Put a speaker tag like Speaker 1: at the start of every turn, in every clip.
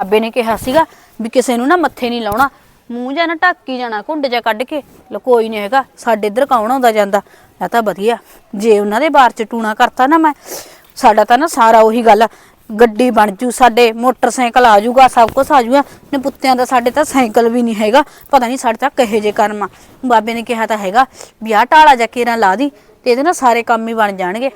Speaker 1: ਬਾਬੇ ਨੇ ਕਿਹਾ ਸੀਗਾ ਵੀ ਕਿਸੇ ਨੂੰ ਨਾ ਮੱਥੇ ਨਹੀਂ ਲਾਉਣਾ ਮੂੰਹ ਜਾਂ ਨਾ ਢੱਕ ਜਾਣਾ ਘੁੰਡ ਜਾ ਕੱਢ ਕੇ। ਕੋਈ ਨਹੀਂ ਹੈਗਾ ਸਾਡੇ ਇੱਧਰ ਕੌਣ ਆਉਂਦਾ ਜਾਂਦਾ? ਇਹ ਤਾਂ ਵਧੀਆ ਜੇ ਉਹਨਾਂ ਦੇ ਬਾਰ ਚ ਟੂਣਾ ਕਰਤਾ ਨਾ ਮੈਂ ਸਾਡਾ ਤਾਂ ਨਾ ਸਾਰਾ ਉਹੀ ਗੱਲ ਆ, ਗੱਡੀ ਬਣ ਜੂ ਸਾਡੇ ਮੋਟਰਸਾਈਕਲ ਆ ਜਾਊਗਾ ਸਭ ਕੁਝ ਆ ਜਾਊਗਾ ਨੇ ਪੁੱਤਿਆਂ ਦਾ ਸਾਡੇ ਤਾਂ ਸਾਈਕਲ ਵੀ ਨਹੀਂ ਹੈਗਾ ਪਤਾ ਨਹੀਂ ਸਾਡੇ ਤਾਂ ਕਹੇ ਜੇ ਕਰਮ ਆ। ਬਾਬੇ ਨੇ ਕਿਹਾ ਤਾਂ ਹੈਗਾ ਵੀ ਆਹ ਢਾਲਾ ਜਾ ਕੇਰਾਂ ਲਾ ਦੀ ਤੇ ਇਹਦੇ ਨਾਲ ਸਾਰੇ ਕੰਮ ਹੀ ਬਣ ਜਾਣਗੇ।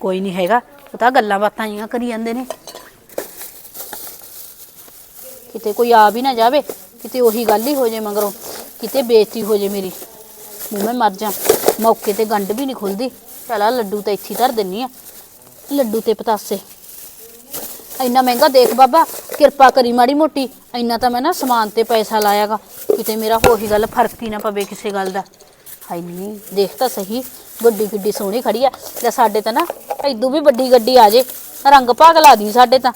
Speaker 1: ਕੋਈ ਨਹੀਂ ਹੈਗਾ ਪਤਾ ਗੱਲਾਂ ਬਾਤਾਂ ਜੀਆਂ ਕਰੀ ਜਾਂਦੇ ਨੇ। ਕਿਤੇ ਕੋਈ ਆ ਵੀ ਨਾ ਜਾਵੇ, ਕਿਤੇ ਉਹੀ ਗੱਲ ਹੀ ਹੋ ਜੇ ਮਗਰੋਂ, ਕਿਤੇ ਬੇਇੱਜ਼ਤੀ ਹੋ ਜੇ ਮੇਰੀ। ਮੂੰਹ ਮੈਂ ਮਰ ਜਾ ਮੌਕੇ ਤੇ ਗੰਢ ਵੀ ਨਹੀਂ ਖੁੱਲਦੀ। ਚਲ ਆ ਲੱਡੂ ਤਾਂ ਇੱਥੇ ਧਰ ਦਿੰਨੀ ਆ। ਲੱਡੂ ਤੇ ਪਤਾਸੇ। ਇੰਨਾ ਮਹਿੰਗਾ ਦੇਖ ਬਾਬਾ, ਕਿਰਪਾ ਕਰੀ ਮਾੜੀ ਮੋਟੀ, ਇੰਨਾ ਤਾਂ ਮੈਂ ਨਾ ਸਮਾਨ ਤੇ ਪੈਸਾ ਲਾਇਆਗਾ। ਕਿਤੇ ਮੇਰਾ ਉਹੀ ਗੱਲ ਫ਼ਰਕ ਹੀ ਨਾ ਪਵੇ ਕਿਸੇ ਗੱਲ ਦਾ। ਹਾਈ ਨਹੀਂ ਦੇਖ ਤਾਂ ਸਹੀ ਗੱਡੀ ਕਿੱਡੀ ਸੋਹਣੀ ਖੜੀ ਆ। ਲੈ ਸਾਡੇ ਤਾਂ ਨਾ ਐਦੂ ਵੀ ਵੱਡੀ ਗੱਡੀ ਆ ਜੇ ਰੰਗ ਭਾਗ ਲਾ ਦੀ ਸਾਡੇ ਤਾਂ।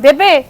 Speaker 1: ਬੇਬੇ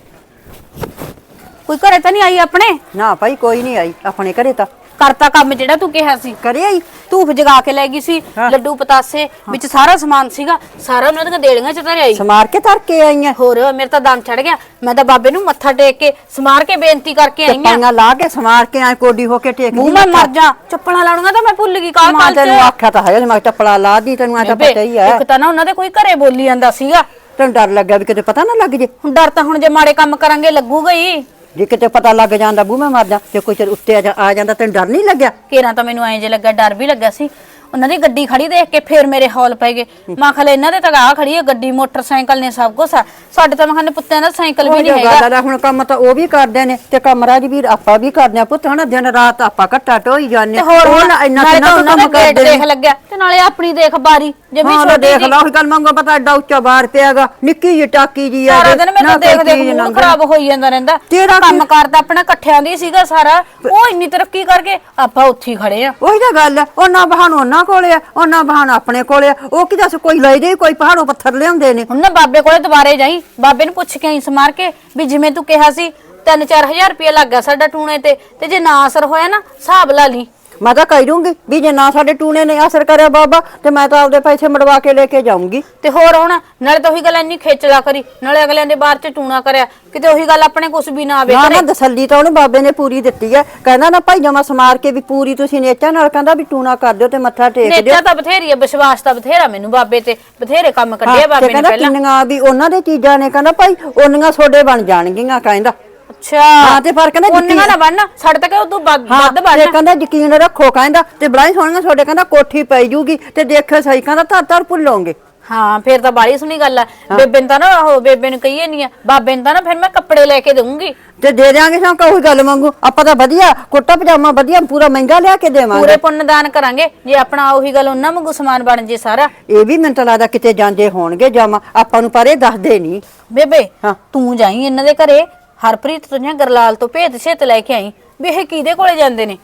Speaker 1: ਕੋਈ ਘਰੇ ਤਾਂ ਨਹੀਂ ਆਈ ਆਪਣੇ?
Speaker 2: ਨਾ ਭਾਈ ਕੋਈ ਨਹੀਂ ਆਈ ਆਪਣੇ ਘਰੇ ਤਾਂ।
Speaker 1: ਕਰਤਾ ਕੰਮ ਜਿਹੜਾ ਤੂੰ ਕਿਹਾ ਸੀ।
Speaker 2: ਕਰੇ ਆਈ
Speaker 1: ਧੂਫ ਜਗਾ ਕੇ ਲੈ ਗਈ ਸੀ
Speaker 2: ਹਾਂ।
Speaker 1: ਲੱਡੂ ਪਤਾਸੇ ਵਿੱਚ ਸਾਰਾ ਸਮਾਨ ਸੀਗਾ। ਸਾਰਾ ਉਹਨਾਂ ਦੀਆਂ ਦੇਲੀਆਂ ਚ ਧਰਿਆ ਆਈ
Speaker 2: ਸਮਾਰ ਕੇ ਧਰ ਕੇ ਆਈਆਂ।
Speaker 1: ਹੋਰ ਮੇਰੇ ਤਾਂ ਦਮ ਚੜ ਗਿਆ। ਮੈਂ ਤਾਂ ਬਾਬੇ ਨੂੰ ਮੱਥਾ ਟੇਕ ਕੇ ਸਮਾਰ ਕੇ ਬੇਨਤੀ ਕਰਕੇ ਆਈ ਆ।
Speaker 2: ਪਾਈਆਂ ਲਾ ਕੇ ਸਮਾਰ ਕੇ ਆਏ ਕੋਡੀ ਹੋ ਕੇ ਟੇਕ
Speaker 1: ਮੂੰਹ ਮੈਂ ਮਰ ਜਾ ਚੱਪਲਾਂ ਲਾਉਣੀਆਂ ਤਾਂ ਮੈਂ ਭੁੱਲ ਗਈ ਕਾਲ ਕਾਲ
Speaker 2: ਤੈਨੂੰ
Speaker 1: ਚ?
Speaker 2: ਆਖਿਆ ਤਾਂ ਹੈਗਾ ਮੈਂ ਚੱਪਲਾ ਲਾ ਦੀ ਤੈਨੂੰ ਆ ਤਾਂ ਪਤਾ ਹੀ ਹੈ।
Speaker 1: ਇੱਕ ਤਾਂ ਨਾ ਉਹਨਾਂ ਦੇ ਕੋਈ ਘਰੇ ਬੋਲੀ ਜਾਂਦਾ ਸੀਗਾ।
Speaker 2: ਤੈਨੂੰ ਡਰ ਲੱਗਿਆ ਵੀ ਕਿਤੇ ਪਤਾ ਨਾ ਲੱਗ ਜੇ।
Speaker 1: ਹੁਣ ਡਰ ਤਾਂ ਹੁਣ ਜੇ ਮਾੜੇ ਕੰਮ ਕਰਾਂਗੇ ਲੱਗੂਗਾ ਹੀ
Speaker 2: ਜੇ ਕਿਤੇ ਪਤਾ ਲੱਗ ਜਾਂਦਾ ਬੂ ਮੈਂ ਮਰ ਜਾ, ਜੇ ਕੋਈ ਚਿਰ ਉੱਤੇ ਆ ਜਾ- ਆ ਜਾਂਦਾ ਤੈਨੂੰ ਡਰ ਨਹੀਂ ਲੱਗਿਆ?
Speaker 1: ਕੇਰਾਂ ਤਾਂ ਮੈਨੂੰ ਐਂ ਜੇ ਲੱਗਾ, ਡਰ ਵੀ ਲੱਗਾ ਸੀ। ਉਹਨਾਂ ਦੀ ਗੱਡੀ ਖੜੀ ਦੇਖ ਕੇ ਫੇਰ ਮੇਰੇ ਹੌਲ ਪੈ ਗਏ। ਮਾਂ ਖਲੇ ਇਹਨਾਂ ਦੇ ਤਾਂ ਆ ਖੜੀ ਹੈ ਗੱਡੀ ਮੋਟਰਸਾਈਕਲ ਨੇ ਸਭ ਕੁਝ ਸਾਡੇ ਤਾਂ ਮਖਾਨੇ ਪੁੱਤਿਆਂ ਦਾ ਸਾਈਕਲ ਵੀ
Speaker 2: ਉਹ
Speaker 1: ਨਹੀਂ
Speaker 2: ਜੋ
Speaker 1: ਹੈਗਾ
Speaker 2: ਆ, ਹੁਣ ਕੰਮ ਤਾਂ ਉਹ ਵੀ ਕਰਦੇ ਨੇ ਤੇ ਕੰਮ ਰਾਜ ਵੀਰ ਆਪਾਂ ਵੀ ਕਰਦੇ ਆ ਪੁੱਤ ਹਨਾ? ਦਿਨ ਰਾਤ ਆਪਾਂ ਘੱਟਾ ਢੋਈ ਜਾਂਦੇ
Speaker 1: ਤੇ ਹੋਰ
Speaker 2: ਉਹ
Speaker 1: ਹੁਣ
Speaker 2: ਨਾ ਇੰਨਾ ਕਿੰਨਾ ਕੰਮ ਕਰਦੇ
Speaker 1: ਦੇਖ
Speaker 2: ਨੇ
Speaker 1: ਲੱਗਿਆ ਤੇ ਨਾਲੇ ਆਪਣੀ ਦੇਖ ਬਾਰੀ
Speaker 2: ਹਾਂ ਉਹ
Speaker 1: ਛੋਟੀ
Speaker 2: ਦੇਖ। ਲਾ ਉਹ ਗੱਲ ਮੰਗੋ ਪਤਾ ਐਡਾ ਉੱਚਾ ਬਾਹਰ ਪਿਆਗਾ ਨਿੱਕੀ ਜਿਹੀ ਟਾਕੀ ਜੀ ਆ
Speaker 1: ਸਾਰਾ
Speaker 2: ਜੇ,
Speaker 1: ਦਿਨ ਮੈਨੂੰ
Speaker 2: ਨਾ
Speaker 1: ਦੇਖ ਦੇਖ ਖਰਾਬ ਹੋਈ ਜਾਂਦਾ ਰਹਿੰਦਾ।
Speaker 2: ਤੇਰਾ
Speaker 1: ਕੰਮ ਕਰਦਾ ਆਪਣਾ ਇਕੱਠਿਆਂ ਦੀ ਸੀਗਾ ਸਾਰਾ ਉਹ ਇੰਨੀ ਤਰੱਕੀ ਕਰਕੇ ਆਪਾਂ ਉੱਥੇ ਖੜੇ ਆ।
Speaker 2: ਉਹੀ ਤਾਂ ਗੱਲ ਹੈ ਉਹਨਾਂ ਬਹਾਨ ਉਹਨਾਂ ਕੋਲੇ ਆ, ਉਹਨਾਂ ਬਹਾਨ ਆਪਣੇ ਕੋਲੇ ਆ। ਉਹ ਕੀ ਦੱਸ, ਕੋਈ ਲੈ ਦੇ ਕੋਈ ਪਹਾੜੋਂ ਪੱਥਰ ਲਿਆਉਂਦੇ ਨੇ।
Speaker 1: ਹੁਣ ਨਾ ਬਾਬੇ ਕੋਲੇ ਦੁਬਾਰੇ ਜਾਈ। ਬਾਬੇ ਨੂੰ ਪੁੱਛ ਕੇ ਆਈ ਸਮਾਰ ਕੇ ਵੀ ਜਿਵੇਂ ਤੂੰ ਕਿਹਾ ਸੀ 3-4000 ਰੁਪਏ ਲੱਗ ਗਿਆ ਸਾਡਾ ਟੂਣੇ ਤੇ ਤੇ ਜੇ ਨਾ ਅਸਰ ਹੋਇਆ ਨਾ, ਹਿਸਾਬ ਲਾ ਲਈ।
Speaker 2: ਮੈਂ ਤਾਂ ਕਹਿ ਦੂੰਗੀ ਵੀ ਜੇ ਨਾ ਸਾਡੇ ਟੂਣੇ ਨੇ ਅਸਰ ਕਰਿਆ ਬਾਬਾ ਤੇ ਮੈਂ ਤਾਂ ਆਪਦੇ ਪੈਸੇ ਮੜਵਾ ਕੇ ਲੈ ਕੇ ਜਾਊਂਗੀ।
Speaker 1: ਤੇ ਹੋਰ ਹੁਣ ਨਾਲੇ ਤਾਂ ਉਹੀ ਗੱਲ ਇੰਨੀ ਖੇਚਲਾ ਕਰੀ ਨਾਲੇ ਅਗਲਿਆਂ ਦੇ ਬਾਹਰ ਚ ਟੂਣਾ ਕਰਿਆ ਕਿਤੇ ਉਹੀ ਗੱਲ ਆਪਣੇ ਕੁਝ ਵੀ ਨਾ ਆਵੇ
Speaker 2: ਨਾ ਨਾ ਦਸੱਲੀ ਤਾਂ ਉਹਨੇ ਬਾਬੇ ਨੇ ਪੂਰੀ ਦਿੱਤੀ ਹੈ। ਕਹਿੰਦਾ ਨਾ ਭਾਈ ਜਮਾ ਸਮਾਰ ਕੇ ਵੀ ਪੂਰੀ ਤੁਸੀਂ ਨੇਚਾ ਨਾਲ ਕਹਿੰਦਾ ਵੀ ਟੂਣਾ ਕਰ ਦਿਓ ਤੇ ਮੱਥਾ ਟੇਕ ਦਿਓ।
Speaker 1: ਨੇਚਾ ਤਾਂ ਬਥੇਰੀ ਆ ਵਿਸ਼ਵਾਸ ਤਾਂ ਬਥੇਰਾ ਮੈਨੂੰ ਬਾਬੇ ਤੇ ਬਥੇਰੇ ਕੰਮ ਕੱਢਿਆ ਬਾਬੇ ਨੇ
Speaker 2: ਕਹਿੰਦਾ
Speaker 1: ਪਹਿਲਾਂ।
Speaker 2: ਕਿੰਨੀਆਂ ਵੀ ਉਹਨਾਂ ਦੇ ਚੀਜ਼ਾਂ ਨੇ ਕਹਿੰਦਾ ਭਾਈ ਉਹਨੀਆਂ ਛੋਡੇ ਬਣ ਜਾਣਗੀਆਂ ਕਹਿੰਦਾ।
Speaker 1: ਅੱਛਾ।
Speaker 2: ਹਾਂ ਤੇ ਪਰ ਕਹਿੰਦਾ
Speaker 1: ਉਹਨੀਆਂ ਨਾ ਬਣਨਾ ਸਾਡੇ ਤੱਕ ਉਦੋਂ ਵੱਧ
Speaker 2: ਹਾਂ
Speaker 1: ਵੱਧ
Speaker 2: ਤੇ
Speaker 1: ਬਣਨਾ
Speaker 2: ਕਹਿੰਦਾ ਯਕੀਨ ਰੱਖੋ ਕਹਿੰਦਾ ਤੇ ਬੜਾਈ ਸੋਹਣੀਆਂ ਛੋਡੇ ਕਹਿੰਦਾ ਕੋਠੀ ਪਈ ਜੂਗੀ ਤੇ ਦੇਖਿਓ ਸਹੀ ਕਹਿੰਦਾ ਧਰ ਧਰ ਭੁੱਲੋਗੇ।
Speaker 1: ਹਾਂ ਫੇਰ ਤਾਂ ਬਾਲੀ ਸੁਣੀ ਗੱਲ ਆ। ਬੇਬੇ ਨੂੰ ਤਾਂ ਨਾ ਉਹ ਬੇਬੇ ਨੂੰ ਕਹੀਏ ਨਹੀਂ ਆ ਬਾਬੇ ਨੂੰ ਤਾਂ ਨਾ ਫਿਰ ਮੈਂ ਕੱਪੜੇ ਲੈ ਕੇ ਦਊਂਗੀ।
Speaker 2: ਤੇ ਦੇ ਦਿਆਂਗੇ ਸਾਨੂੰ ਕੋਈ ਗੱਲ ਮੰਗੂ ਆਪਾਂ ਤਾਂ ਵਧੀਆ ਕੁੱਟਾ ਪਜਾਮਾ ਵਧੀਆ ਪੂਰਾ ਮਹਿੰਗਾ ਲਿਆ ਕੇ ਦੇਵਾਂਗੇ।
Speaker 1: ਪੂਰੇ ਪੁੰਨ ਦਾਨ ਕਰਾਂਗੇ ਜੇ ਆਪਣਾ ਉਹੀ ਗੱਲ ਉਹਨਾਂ ਵਾਂਗੂ ਸਮਾਨ ਬਣ ਜੇ ਸਾਰਾ।
Speaker 2: ਇਹ ਵੀ ਮੈਨੂੰ ਤਾਂ ਲੱਗਦਾ ਕਿਤੇ ਜਾਂਦੇ ਹੋਣਗੇ ਜਾਮਾ ਆਪਾਂ ਨੂੰ ਪਰ ਇਹ ਦੱਸਦੇ ਨਹੀਂ
Speaker 1: ਬੇਬੇ
Speaker 2: ਹਾਂ।
Speaker 1: ਤੂੰ ਜਾਈ ਇਹਨਾਂ ਦੇ ਘਰੇ ਹਰਪ੍ਰੀਤ ਤੋਂ ਜਾਂ ਗਰਲਾਲ ਤੋਂ ਭੇਤ ਛੇਤ ਲੈ ਕੇ ਆਈ ਵੀ ਇਹ ਕਿਹਦੇ ਕੋਲੇ ਜਾਂਦੇ ਨੇ?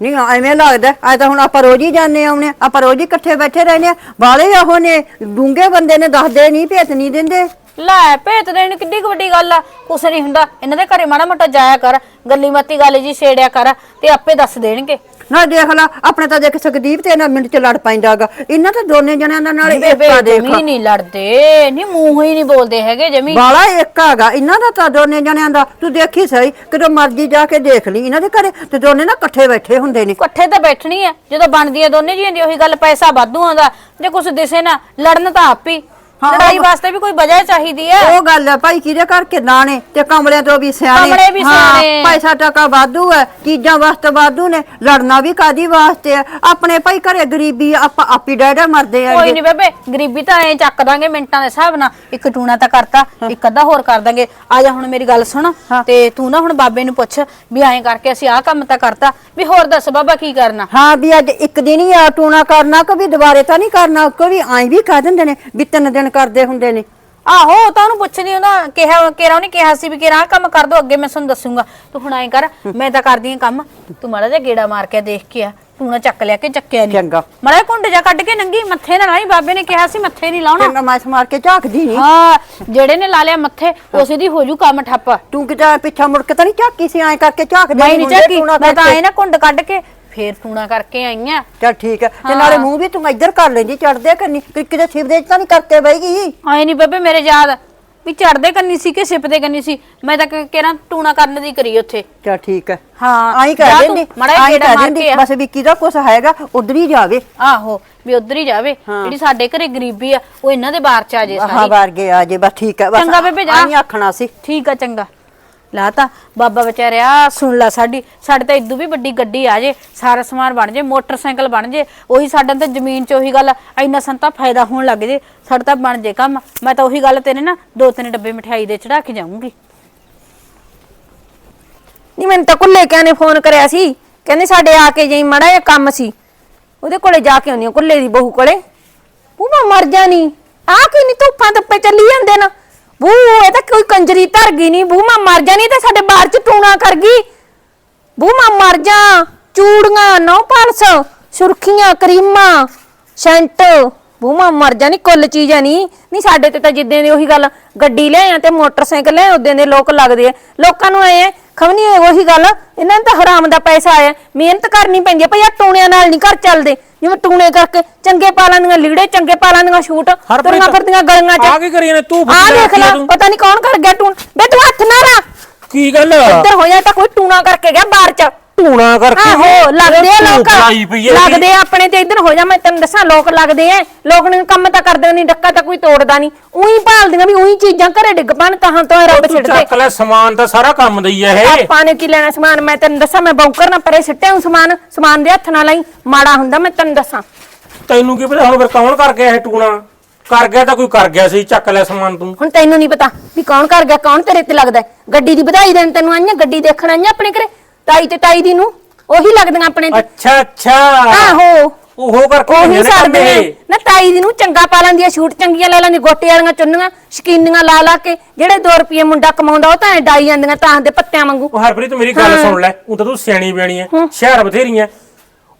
Speaker 2: ਨਹੀਂ ਐਵੇਂ ਲੱਗਦਾ ਅੱਜ ਤਾਂ ਹੁਣ ਆਪਾਂ ਰੋਜ਼ ਹੀ ਜਾਂਦੇ ਆਉਣੇ ਆ, ਆਪਾਂ ਰੋਜ਼ ਹੀ ਇਕੱਠੇ ਬੈਠੇ ਰਹਿੰਦੇ ਆ ਬਾਲੇ ਉਹ ਨੇ ਡੂੰਗੇ ਬੰਦੇ ਨੇ ਦੱਸਦੇ ਨਹੀਂ ਭੇਤ ਨਹੀਂ ਦਿੰਦੇ।
Speaker 1: ਲੈ ਭੇਤ ਦੇਣ ਕਿੱਡੀ ਕੁ ਵੱਡੀ ਗੱਲ ਆ। ਕੁਛ ਨਹੀਂ ਹੁੰਦਾ। ਇਹਨਾਂ ਦੇ ਘਰੇ ਮਾੜਾ ਮੋਟਾ ਜਾਇਆ ਕਰ। ਗੱਲੀ ਮੱਤੀ ਗੱਲ ਜੀ ਛੇੜਿਆ ਕਰ ਤੇ ਆਪੇ ਦੱਸ ਦੇਣਗੇ।
Speaker 2: ਨਾ ਦੇਖ ਲਾ ਆਪਣੇ ਤਾਂ ਦੇਖ ਸਕਦੀਪ ਤੇ ਇਹਨਾਂ ਮਿੰਟ ਚ ਲੜ ਪੈਂਦਾਗਾ। ਇਹਨਾਂ ਤਾਂ ਦੋਨੇ ਜਣਿਆਂ ਦਾ ਨਾਲ ਏਕਾ ਦੇਖ।
Speaker 1: ਜਮੀ ਨਹੀਂ ਲੜਦੇ ਨਹੀਂ ਮੂੰਹ ਹੀ ਨਹੀਂ ਬੋਲਦੇ ਹੈਗੇ ਜਮੀ।
Speaker 2: ਬਾਲਾ ਇੱਕ ਹੈਗਾ ਇਹਨਾਂ ਦਾ ਤਾਂ ਦੋਨੇ ਜਣਿਆਂ ਦਾ। ਤੂੰ ਦੇਖੀ ਸਹੀ ਕਿਦੋਂ ਮਰਜ਼ੀ ਜਾ ਕੇ ਦੇਖ ਲਈ ਇਹਨਾਂ ਦੇ ਘਰੇ ਤੇ ਦੋਨੇ ਨਾ ਇਕੱਠੇ ਬੈਠੇ ਹੁੰਦੇ ਨੇ।
Speaker 1: ਇਕੱਠੇ ਤਾਂ ਬੈਠਣੀ ਆ ਜਦੋਂ ਬਣਦੀ ਆ ਦੋਨੇ ਜੀਆਂ ਦੀ ਉਹੀ ਗੱਲ ਪੈਸਾ ਵਾਧੂ ਆਉਂਦਾ ਜੇ ਕੁਛ ਦਿਸੇ ਨਾ ਲੜਨ ਤਾਂ ਆਪ ਹੀ।
Speaker 2: ਹਾਂ,
Speaker 1: ਲੜਾਈ
Speaker 2: ਉਹ-
Speaker 1: ਵਾਸਤੇ ਵੀ ਕੋਈ ਵਜ੍ਹਾ ਚਾਹੀਦੀ ਆ
Speaker 2: ਉਹ ਗੱਲ ਹੈ ਭਾਈ ਕਿਹਦੇ ਕਰਕੇ ਦਾਣੇ ਤੇ ਕਮਲਿਆਂ ਤੋਂ ਵੀ ਸਿਆਣੇ।
Speaker 1: ਕਮਲੇ ਵੀ
Speaker 2: ਹਾਂ,
Speaker 1: ਸਿਆਣੇ।
Speaker 2: ਪੈਸਾ ਟਕਾ ਵਾਧੂ ਹੈ। ਚੀਜ਼ਾਂ ਵਾਸਤੇ ਵਾਧੂ ਨੇ। ਲੜਨਾ ਵੀ ਕਾਦੀ ਵਾਸਤੇ ਹੈ ਆਪਣੇ ਭਾਈ ਘਰੇ ਗਰੀਬੀ ਆ, ਆਪਾਂ ਆਪੀ ਡੈਡਾ ਮਰਦੇ ਆ
Speaker 1: ਕੋਈ ਨਹੀਂ ਬੇਬੇ ਗਰੀਬੀ ਤਾਂ ਐ ਚੱਕ ਦਾਂਗੇ ਮਿੰਟਾਂ ਦੇ ਹਿਸਾਬ ਨਾਲ। ਇੱਕ ਟੂਣਾ ਤਾਂ ਕਰਤਾ ਇੱਕ ਅੱਧਾ ਹੋਰ ਕਰ ਦਾਂਗੇ। ਆ ਜਾ ਹੁਣ ਮੇਰੀ ਗੱਲ ਸੁਣ। ਤੇ ਤੂੰ ਨਾ ਹੁਣ ਬਾਬੇ ਨੂੰ ਪੁੱਛ ਵੀ ਐਂ ਕਰਕੇ ਅਸੀਂ ਆਹ ਕੰਮ ਤਾਂ ਕਰਤਾ। ਵੀ ਹੋਰ ਦੱਸ ਬਾਬਾ ਕੀ ਕਰਨਾ?
Speaker 2: ਹਾਂ ਵੀ ਅੱਜ ਇੱਕ ਦਿਨ ਹੀ ਆ ਟੂਣਾ ਕਰਨਾ ਕਿ ਵੀ ਦੁਬਾਰੇ ਤਾਂ ਨਹੀਂ ਕਰਨਾ। ਕਿ ਵੀ ਐਂ ਵੀ ਕਹਿ ਦਿੰਦੇ ਨੇ ਵੀ ਤਿੰਨ ਦਿਨ ਕਰਦੇ ਹੁੰਦੇ ਨੇ।
Speaker 1: ਆਹੋ ਤਾਂ ਉਹਨੂੰ ਪੁੱਛਦੀ ਉਹਦਾ ਕਿਹਾ ਕਿਹਾ ਉਹਨੇ ਕਿਹਾ ਸੀ ਵੀ ਕਿਹੜਾ ਆਹ ਕੰਮ ਕਰ ਦੋ ਅੱਗੇ ਮੈਂ ਤੁਹਾਨੂੰ ਦੱਸੂਗਾ। ਤੂੰ ਹੁਣ ਐਂ ਕਰ ਮੈਂ ਤਾਂ ਕਰਦੀ ਆ ਕੰਮ। ਤੂੰ ਮਾੜਾ ਜਿਹਾ ਗੇੜਾ ਮਾਰ ਕੇ ਦੇਖ ਕੇ ਆ। ਟੂਣਾ ਚੱਕ ਲਿਆ ਕੇ ਚੱਕਿਆ ਨਹੀਂ
Speaker 2: ਚੰਗਾ।
Speaker 1: ਮੜਾ ਕੁੰਡ ਜਾ ਕੱਢ ਕੇ ਨੰਗੀ ਮੱਥੇ ਨਾਲ ਲਾਈ ਬਾਬੇ ਨੇ ਕਿਹਾ ਸੀ ਮੱਥੇ ਨਹੀਂ ਲਾਉਣਾ।
Speaker 2: ਚੰਗਾ ਮਾਸ ਮਾਰ ਕੇ ਝਾਕਦੀ ਨਹੀਂ
Speaker 1: ਹਾਂ ਜਿਹੜੇ ਨੇ ਲਾ ਲਿਆ ਮੱਥੇ ਉਸੇ ਦੀ ਹੋ ਜੂ ਕੰਮ ਠੱਪ।
Speaker 2: ਤੂੰ ਕਿਤੇ ਪਿੱਛਾ ਮੁੜ ਕੇ ਤਾਂ ਨਹੀਂ ਝਾਕੀ ਸੀ ਐਂ ਕਰਕੇ ਝਾਕਦੀ
Speaker 1: ਮੈਂ ਨਹੀਂ
Speaker 2: ਟੂਣਾ
Speaker 1: ਮੈਂ ਤਾਂ
Speaker 2: ਕਰਕੇ।
Speaker 1: ਨਾ ਕੁੰਡ ਕੱਢ ਕੇ ਫੇਰ ਟੂਣਾ ਕਰਕੇ ਆਈਆਂ।
Speaker 2: ਚੱਲ ਠੀਕ ਹੈ। ਤੇ ਨਾਲੇ ਮੂੰਹ ਵੀ ਤੂੰ ਇੱਧਰ ਕਰ ਲੈਂਦੀ ਚੜਦੇ ਕਰਨੀ ਕਿ ਕਿਤੇ ਸਿਵਦੇ ਚ ਤਾਂ ਨਹੀਂ ਕਰਕੇ ਬਈਗੀ
Speaker 1: ਆਏ ਨਹੀਂ ਬਾਬੇ ਮੇਰੇ ਯਾਦ ਵੀ ਚੜਦੇ ਕੰਨੀ ਸੀ ਕਿ ਸਿਪਦੇ ਕੰਨੀ ਸੀ? ਮੈਂ ਤਾਂ ਕਿਹੜਾ ਟੂਣਾ ਕਰਨ ਦੀ ਕਰੀ ਉੱਥੇ।
Speaker 2: ਚੱਲ ਠੀਕ ਹੈ।
Speaker 1: ਹਾਂ
Speaker 2: ਆਈ
Speaker 1: ਤੂੰ,
Speaker 2: ਦਿੰਦੀ ਆਈਂ
Speaker 1: ਮਾਰ
Speaker 2: ਦਿੰਦੀ
Speaker 1: ਕੇ ਆ।
Speaker 2: ਬਸ ਵਿੱਕੀ ਦਾ ਕੁਛ ਹੈਗਾ ਉਧਰ ਹੀ ਜਾਵੇ।
Speaker 1: ਆਹੋ ਵੀ ਉਧਰ ਹੀ ਜਾਵੇ। ਜਿਹੜੀ ਸਾਡੇ ਘਰੇ ਗਰੀਬੀ ਆ ਉਹ ਇਹਨਾਂ ਦੇ ਬਾਰ ਚ ਆ ਜੇ
Speaker 2: ਹਾਂ
Speaker 1: ਸਾਰੀ।
Speaker 2: ਬਾਰ ਗਿਆ ਆ ਜੇ ਬਸ ਠੀਕ ਹੈ। ਬਸ
Speaker 1: ਚੰਗਾ ਬੇਬੇ ਜਾ।
Speaker 2: ਆਈਂ ਆਖਣਾ ਸੀ।
Speaker 1: ਠੀਕ ਆ ਚੰਗਾ। ਲਾਤਾ। ਬਾਬਾ ਵਿਚਾਰਿਆ ਸੁਣ ਲੈ ਸਾਡੀ, ਸਾਡੇ ਤਾਂ ਇਦੋਂ ਵੀ ਵੱਡੀ ਗੱਡੀ ਆ ਜੇ, ਸਾਰਾ ਸਮਾਨ ਬਣ ਜੇ, ਮੋਟਰਸਾਈਕਲ ਬਣ ਜੇ, ਉਹੀ ਸਾਡਾ ਤਾਂ ਜ਼ਮੀਨ 'ਚ ਉਹੀ ਗੱਲ ਇੰਨਾ ਸੰਤਾ ਫਾਇਦਾ ਹੋਣ ਲੱਗ ਜੇ, ਸਾਡਾ ਤਾਂ ਬਣ ਜੇ ਕੰਮ। ਮੈਂ ਤਾਂ ਉਹੀ ਗੱਲ ਤੇਰੇ ਨਾ ਦੋ ਤਿੰਨ ਡੱਬੇ ਮਠਿਆਈ ਦੇ ਚੜਾ ਕੇ ਜਾਊਂਗੀ।
Speaker 3: ਨਹੀਂ, ਮੈਨੂੰ ਤਾਂ ਕੁੱਲੇ ਕਿਆ ਨੇ ਫੋਨ ਕਰਿਆ ਸੀ? ਕਹਿੰਦੇ ਸਾਡੇ ਆ ਕੇ ਜਾਈ, ਮੜਾ ਜਿਹਾ ਕੰਮ ਸੀ। ਉਹਦੇ ਕੋਲੇ ਜਾ ਕੇ ਆਉਂਦੀ ਹਾਂ, ਕੁੱਲੇ ਦੀ ਬਹੂ ਕੋਲੇ। ਬੂਮਾ ਮਰ ਜਾਣੀ ਆ ਕੀ ਨਹੀਂ ਧੁੱਪਾਂ ਧੁੱਪੇ ਚੱਲੀ ਜਾਂਦੇ ਨਾ। ਬੂ ਇਹ ਤਾਂ ਕੋਈ ਕੰਜਰੀ ਧਰ ਗਈ ਨਹੀਂ ਮੈਂ ਮਰ ਜਾਣੀ ਤੇ ਸਾਡੇ ਬਾਹਰ ਚ ਟੂਣਾ ਕਰ ਗਈ। ਬੂ ਬੂਮਾ ਮਰ ਜਾ। ਚੂੜੀਆਂ ਨੌ ਪਾਲਸ, ਸੁਰਖੀਆਂ, ਕਰੀਮਾਂ, ਸ਼ੈਂਟ। ਬੂ ਬੂਮਾ ਮਰ ਜਾਣੀ, ਕੁੱਲ ਚੀਜ਼ ਹੈ ਨਹੀਂ ਨਹੀਂ ਸਾਡੇ ਤੇ ਤਾਂ ਜਿੱਦਾਂ ਦੀ ਉਹੀ ਗੱਲ, ਗੱਡੀ ਲੈ ਆ ਤੇ ਮੋਟਰਸਾਈਕਲ ਲੈ ਉਦੋਂ ਦੇ ਲੋਕ ਲੱਗਦੇ ਆ। ਲੋਕਾਂ ਨੂੰ ਐ ਖਵਨੀ ਉਹੀ ਗੱਲ, ਇਹਨਾਂ ਨੂੰ ਤਾਂ ਹਰਾਮ ਦਾ ਪੈਸਾ ਆਇਆ। ਮਿਹਨਤ ਕਰਨੀ ਪੈਂਦੀ ਆ ਭਈ ਆ ਟੂਣਿਆਂ ਨਾਲ ਨਹੀਂ ਘਰ ਚੱਲਦੇ। ਜਿਵੇਂ ਟੂਣੇ ਕਰਕੇ ਚੰਗੇ ਪਾਲਾਂ ਦੀਆਂ ਲੀੜੇ ਚੰਗੇ ਪਾਲਾਂ ਦੀਆਂ ਸ਼ੂਟ ਤੁਰੀਆਂ ਫਿਰਦੀਆਂ ਗਲੀਆਂ 'ਚ।
Speaker 4: ਆ ਕੀ ਕਰੀ ਜਾਂਦੇ? ਤੂੰ
Speaker 3: ਆ ਦੇਖ ਲੈ। ਪਤਾ ਨਹੀਂ ਕੌਣ ਕਰ ਗਿਆ ਟੂਣ। ਬੇ ਤੂੰ ਹੱਥ ਨਾ ਲਾ।
Speaker 4: ਕੀ ਗੱਲ?
Speaker 3: ਇੱਧਰ ਹੋ ਜਾ ਤਾਂ ਕੋਈ ਟੂਣਾ ਕਰਕੇ ਗਿਆ ਬਾਹਰ 'ਚ।
Speaker 4: ਧੂਣਾ ਕਰਕੇ
Speaker 3: ਆਹੋ ਲੱਗਦੇ ਆ ਲੋਕ।
Speaker 4: ਪਈ
Speaker 3: ਲੱਗਦੇ ਆ ਆਪਣੇ ਤੇ ਇੱਧਰ ਹੋ ਜਾ ਮੈਂ ਤੈਨੂੰ ਦੱਸਾਂ ਲੋਕ ਲੱਗਦੇ ਆ। ਲੋਕ ਨੇ ਕੰਮ ਤਾਂ ਕਰਦੇ ਨਹੀਂ ਡੱਕਾ ਤਾਂ ਕੋਈ ਤੋੜਦਾ ਨਹੀਂ। ਉਹੀ ਭਾਲਦੀਆਂ ਵੀ ਉਹੀ ਚੀਜ਼ਾਂ ਘਰੇ ਡਿੱਗ ਪਣ ਤਾਂ ਤੋਂ ਰੱਬ
Speaker 4: ਤੂੰ
Speaker 3: ਛੱਡਦੇ
Speaker 4: ਚੱਕ ਲੈ ਸਮਾਨ ਤਾਂ ਸਾਰਾ ਕੰਮ ਦਾ ਹੀ ਆ ਇਹ।
Speaker 3: ਆਪਾਂ ਨੇ ਕੀ ਲੈਣਾ ਸਮਾਨ? ਮੈਂ ਤੈਨੂੰ ਦੱਸਾਂ ਮੈਂ ਬੌਕਰ ਨਾ ਪਰੇ ਸਿੱਟਿਆ ਹੂੰ ਸਮਾਨ। ਸਮਾਨ ਦੇ ਹੱਥ ਨਾਲ ਲਈ ਮਾੜਾ ਹੁੰਦਾ ਮੈਂ ਤੈਨੂੰ ਦੱਸਾਂ।
Speaker 4: ਤੈਨੂੰ ਕੀ ਪਤਾ ਹੁਣ ਫਿਰ ਕੌਣ ਕਰ ਗਿਆ ਇਹ ਟੂਣਾ? ਕਰ ਗਿਆ ਤਾਂ ਕੋਈ ਕਰ ਗਿਆ ਸੀ ਚੱਕ ਲੈ ਸਮਾਨ ਤੂੰ।
Speaker 3: ਹੁਣ ਤੈਨੂੰ ਨਹੀਂ ਪਤਾ ਵੀ ਕੌਣ ਕਰ ਗਿਆ ਕੌਣ ਤੇਰੇ ਤੇ ਲੱਗਦਾ ਹੈ। ਗੱਡੀ ਦੀ ਵਧਾਈ ਦੇਣ ਤੈਨੂੰ ਆਈਆਂ ਗੱਡੀ ਦੇਖਣ ਆਈਆਂ ਆਪਣੇ ਘਰੇ? ਤਾਈ ਤੇ ਤਾਈ ਦੀ ਨੂੰ? ਉਹੀ ਲੱਗਦੀਆਂ ਆਪਣੇ ਤੇ।
Speaker 4: ਅੱਛਾ ਅੱਛਾ।
Speaker 3: ਆਹੋ।
Speaker 4: ਉਹ ਕਰਕੇ
Speaker 3: ਉਹੀ
Speaker 4: ਹੋਈਆਂ ਨੇ ਕੰਮ
Speaker 3: ਨੇ ਤਾਈ ਦੀ ਨੂੰ ਚੰਗਾ ਪਾ ਲੈਂਦੀ ਆ ਸ਼ੂਟ ਚੰਗੀਆਂ ਲੈ ਲੈਂਦੀ ਗੋਟੇ ਵਾਲੀਆਂ ਚੁੰਨੀਆਂ ਸ਼ਕੀਨੀਆਂ ਲਾ ਲਾ ਕੇ ਜਿਹੜੇ 2 ਰੁਪਏ ਮੁੰਡਾ ਕਮਾਉਂਦਾ ਉਹ ਤਾਂ ਐਂ ਡਾਈ ਜਾਂਦੀਆਂ ਤਾਂ ਦੇ ਪੱਤਿਆਂ ਵਾਂਗੂ।
Speaker 4: ਉਹ ਹਰਪ੍ਰੀਤ ਮੇਰੀ ਗੱਲ ਸੁਣ ਲੈ ਉਹ ਤਾਂ ਤੂੰ ਸਿਆਣੀ ਬਿਆਣੀ ਐ ਸ਼ਹਿਰ ਬਥੇਰੀਆਂ।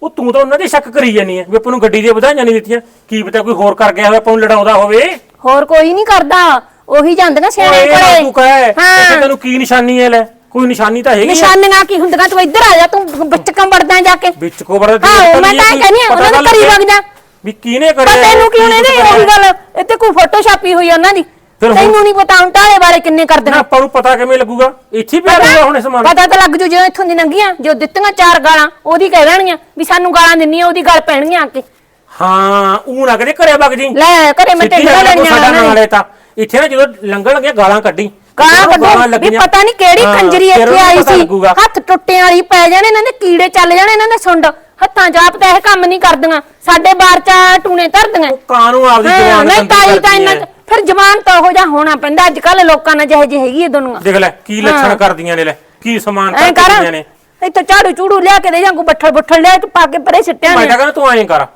Speaker 4: ਉਹ ਤੂੰ ਤਾਂ ਉਹਨਾਂ ਦੇ ਸ਼ੱਕ ਕਰੀ ਜਾਨੀ ਐ ਵੀ ਆਪਾਂ ਨੂੰ ਗੱਡੀ ਦੀਆਂ ਵਧਾਈਆਂ ਨਹੀਂ ਦਿੱਤੀਆਂ ਕੀ ਪਤਾ ਕੋਈ ਹੋਰ ਕਰ ਗਿਆ ਹੋਵੇ ਆਪਾਂ ਨੂੰ ਲੜਾਉਂਦਾ ਹੋਵੇ।
Speaker 3: ਹੋਰ ਕੋਈ ਨਹੀਂ ਕਰਦਾ ਉਹੀ ਜਾਂਦੀਆਂ ਸਿਆਣੇ
Speaker 4: ਓਏ ਨਾ
Speaker 3: ਕੋਲੇ।
Speaker 4: ਤੂੰ ਕਹੇ ਇੱਥੇ
Speaker 3: ਹਾਂ
Speaker 4: ਤੈਨੂੰ ਕੀ ਨਿਸ਼ਾਨੀ ਐ ਲੈ? ਕੋਈ ਨਿਸ਼ਾਨੀ ਤਾਂ ਹੈਗੀ ਐ।
Speaker 3: ਨਿਸ਼ਾਨੀਆਂ ਕੀ ਹੁੰਦੀਆਂ? ਤੂੰ ਇੱਧਰ ਆ ਜਾ ਤੂੰ ਵਿੱਚ ਕੰਮ ਵੜਦਾ ਜਾ ਕੇ।
Speaker 4: ਵਿੱਚ ਕੋ ਬੜਾ
Speaker 3: ਆਹੋ, ਮੈਂ ਤਾਂ ਇਹ ਕਹਿੰਦੀ ਆ, ਉਹਨਾਂ ਦੇ ਘਰੀ ਵਗ ਜਾ।
Speaker 4: ਵੀ ਕਿਹਨੇ ਕਰਿਆ
Speaker 3: ਤੈਨੂੰ ਕਿਉਂ ਨੇ
Speaker 4: ਕੀ
Speaker 3: ਉਹੀ
Speaker 4: ਕਰਿਆ?
Speaker 3: ਗੱਲ ਇੱਥੇ ਕੋਈ ਫੋਟੋ ਛਾਪੀ ਹੋਈ ਆ ਉਹਨਾਂ ਦੀ।
Speaker 4: ਫਿਰ ਹੁਣ-
Speaker 3: ਤੈਨੂੰ ਨਹੀਂ ਪਤਾ ਹੁਣ ਢਾਲੇ ਬਾਰੇ ਕਿੰਨੇ ਕਰ
Speaker 4: ਨਾ
Speaker 3: ਦੇਣਾ
Speaker 4: ਆਪਾਂ ਨੂੰ ਪਤਾ ਕਿਵੇਂ ਲੱਗੂਗਾ? ਇੱਥੇ ਹੀ ਪਿਆ ਰਹੂਗਾ ਹੁਣ ਇਹ ਸਮਾਨ।
Speaker 3: ਪਤਾ ਤਾਂ ਲੱਗ ਜੂ ਜਦੋਂ ਇੱਥੋਂ ਦੀ ਲੰਘੀਆਂ ਜੋ ਦਿੱਤੀਆਂ ਚਾਰ ਗਾਲਾਂ ਉਹਦੀ ਕਹਿ ਦੇਣਗੀਆਂ ਵੀ ਸਾਨੂੰ ਗਾਲਾਂ ਦਿੰਨੀਆਂ ਉਹਦੀ ਗੱਲ ਪੈਣਗੀਆਂ ਆ ਕੇ।
Speaker 4: ਹਾਂ ਉਹ ਨਾ ਕਦੇ ਘਰੇ ਵਗ ਜੀ
Speaker 3: ਲੈ ਘਰੇ ਮੈਂ
Speaker 4: ਸਿੱਧੀ
Speaker 3: ਤੈਨੂੰ
Speaker 4: ਗੱਲ ਆ,
Speaker 3: ਲੈਣੀਆਂ
Speaker 4: ਸਾਡਾ
Speaker 3: ਉਹਨਾਂ ਨੇ।
Speaker 4: ਤਾਂ। ਇੱਥੇ ਨਾ ਜਦੋਂ ਲੰਘਣ ਲੱਗਿਆ ਗਾਲਾਂ ਕੱਢੀ।
Speaker 3: ਗਾਲਾਂ ਕੱਢੋ। ਵੀ ਪਤਾ ਨਹੀਂ ਕਿਹੜੀ
Speaker 4: ਫਿਰ
Speaker 3: ਇੱਥੇ ਆਈ ਸੀ। ਹੱਥ ਟੁੱਟੇ ਵਾਲੀ ਪੈ ਜਾਣੇ ਇਹਨਾਂ ਦੇ ਕੀੜੇ ਚੱਲ ਜਾਣੇ ਇਹਨਾਂ ਦੇ ਸੁੰਡ। ਹੱਥਾਂ ਜਾਪ ਤਾਂ ਇਹ ਕੰਮ ਨਹੀਂ ਕਰਦੀਆਂ। ਸਾਡੇ ਬਾਰ ਚ ਟੂਣੇ ਧਰਦੀਆਂ।
Speaker 4: ਕਾਨੂੰ ਆਪਦੀ ਜਵਾਨ
Speaker 3: ਨਹੀਂ ਤਾਈ ਤਾਂ
Speaker 4: ਹੈ।
Speaker 3: ਫਿਰ ਜਵਾਨ ਤਾਂ ਉਹੋ ਜਿਹਾ ਹੋਣਾ ਪੈਂਦਾ। ਅੱਜ ਕੱਲ ਲੋਕਾਂ ਨਾਲ ਜਿਹੇ ਜਿਹੇ ਹੈਗੀ ਇਹ ਦੁਨੀਆ।
Speaker 4: ਦੇਖ ਲੈ ਕੀ ਲੱਛਣ ਕਰਦੀਆਂ ਨੇ ਲੈ। ਕੀ ਸਮਾਨ ਕਰਦੀਆਂ ਨੇ।
Speaker 3: ਇੱਥੇ ਝਾੜੂ ਝੂੜੂ ਲਿਆ ਕੇ ਦੇ ਜਾਂ ਕੋ ਬੱਠਲ ਬੱਠਲ ਲਿਆ ਕੇ ਪਾ ਕੇ ਪਰੇ ਸਿੱਟਿਆ
Speaker 4: ਮੈਂ
Speaker 3: ਨੇ।
Speaker 4: ਤਾਂ ਕਹਿੰਦਾ ਤੂੰ ਐਂ ਕਰ।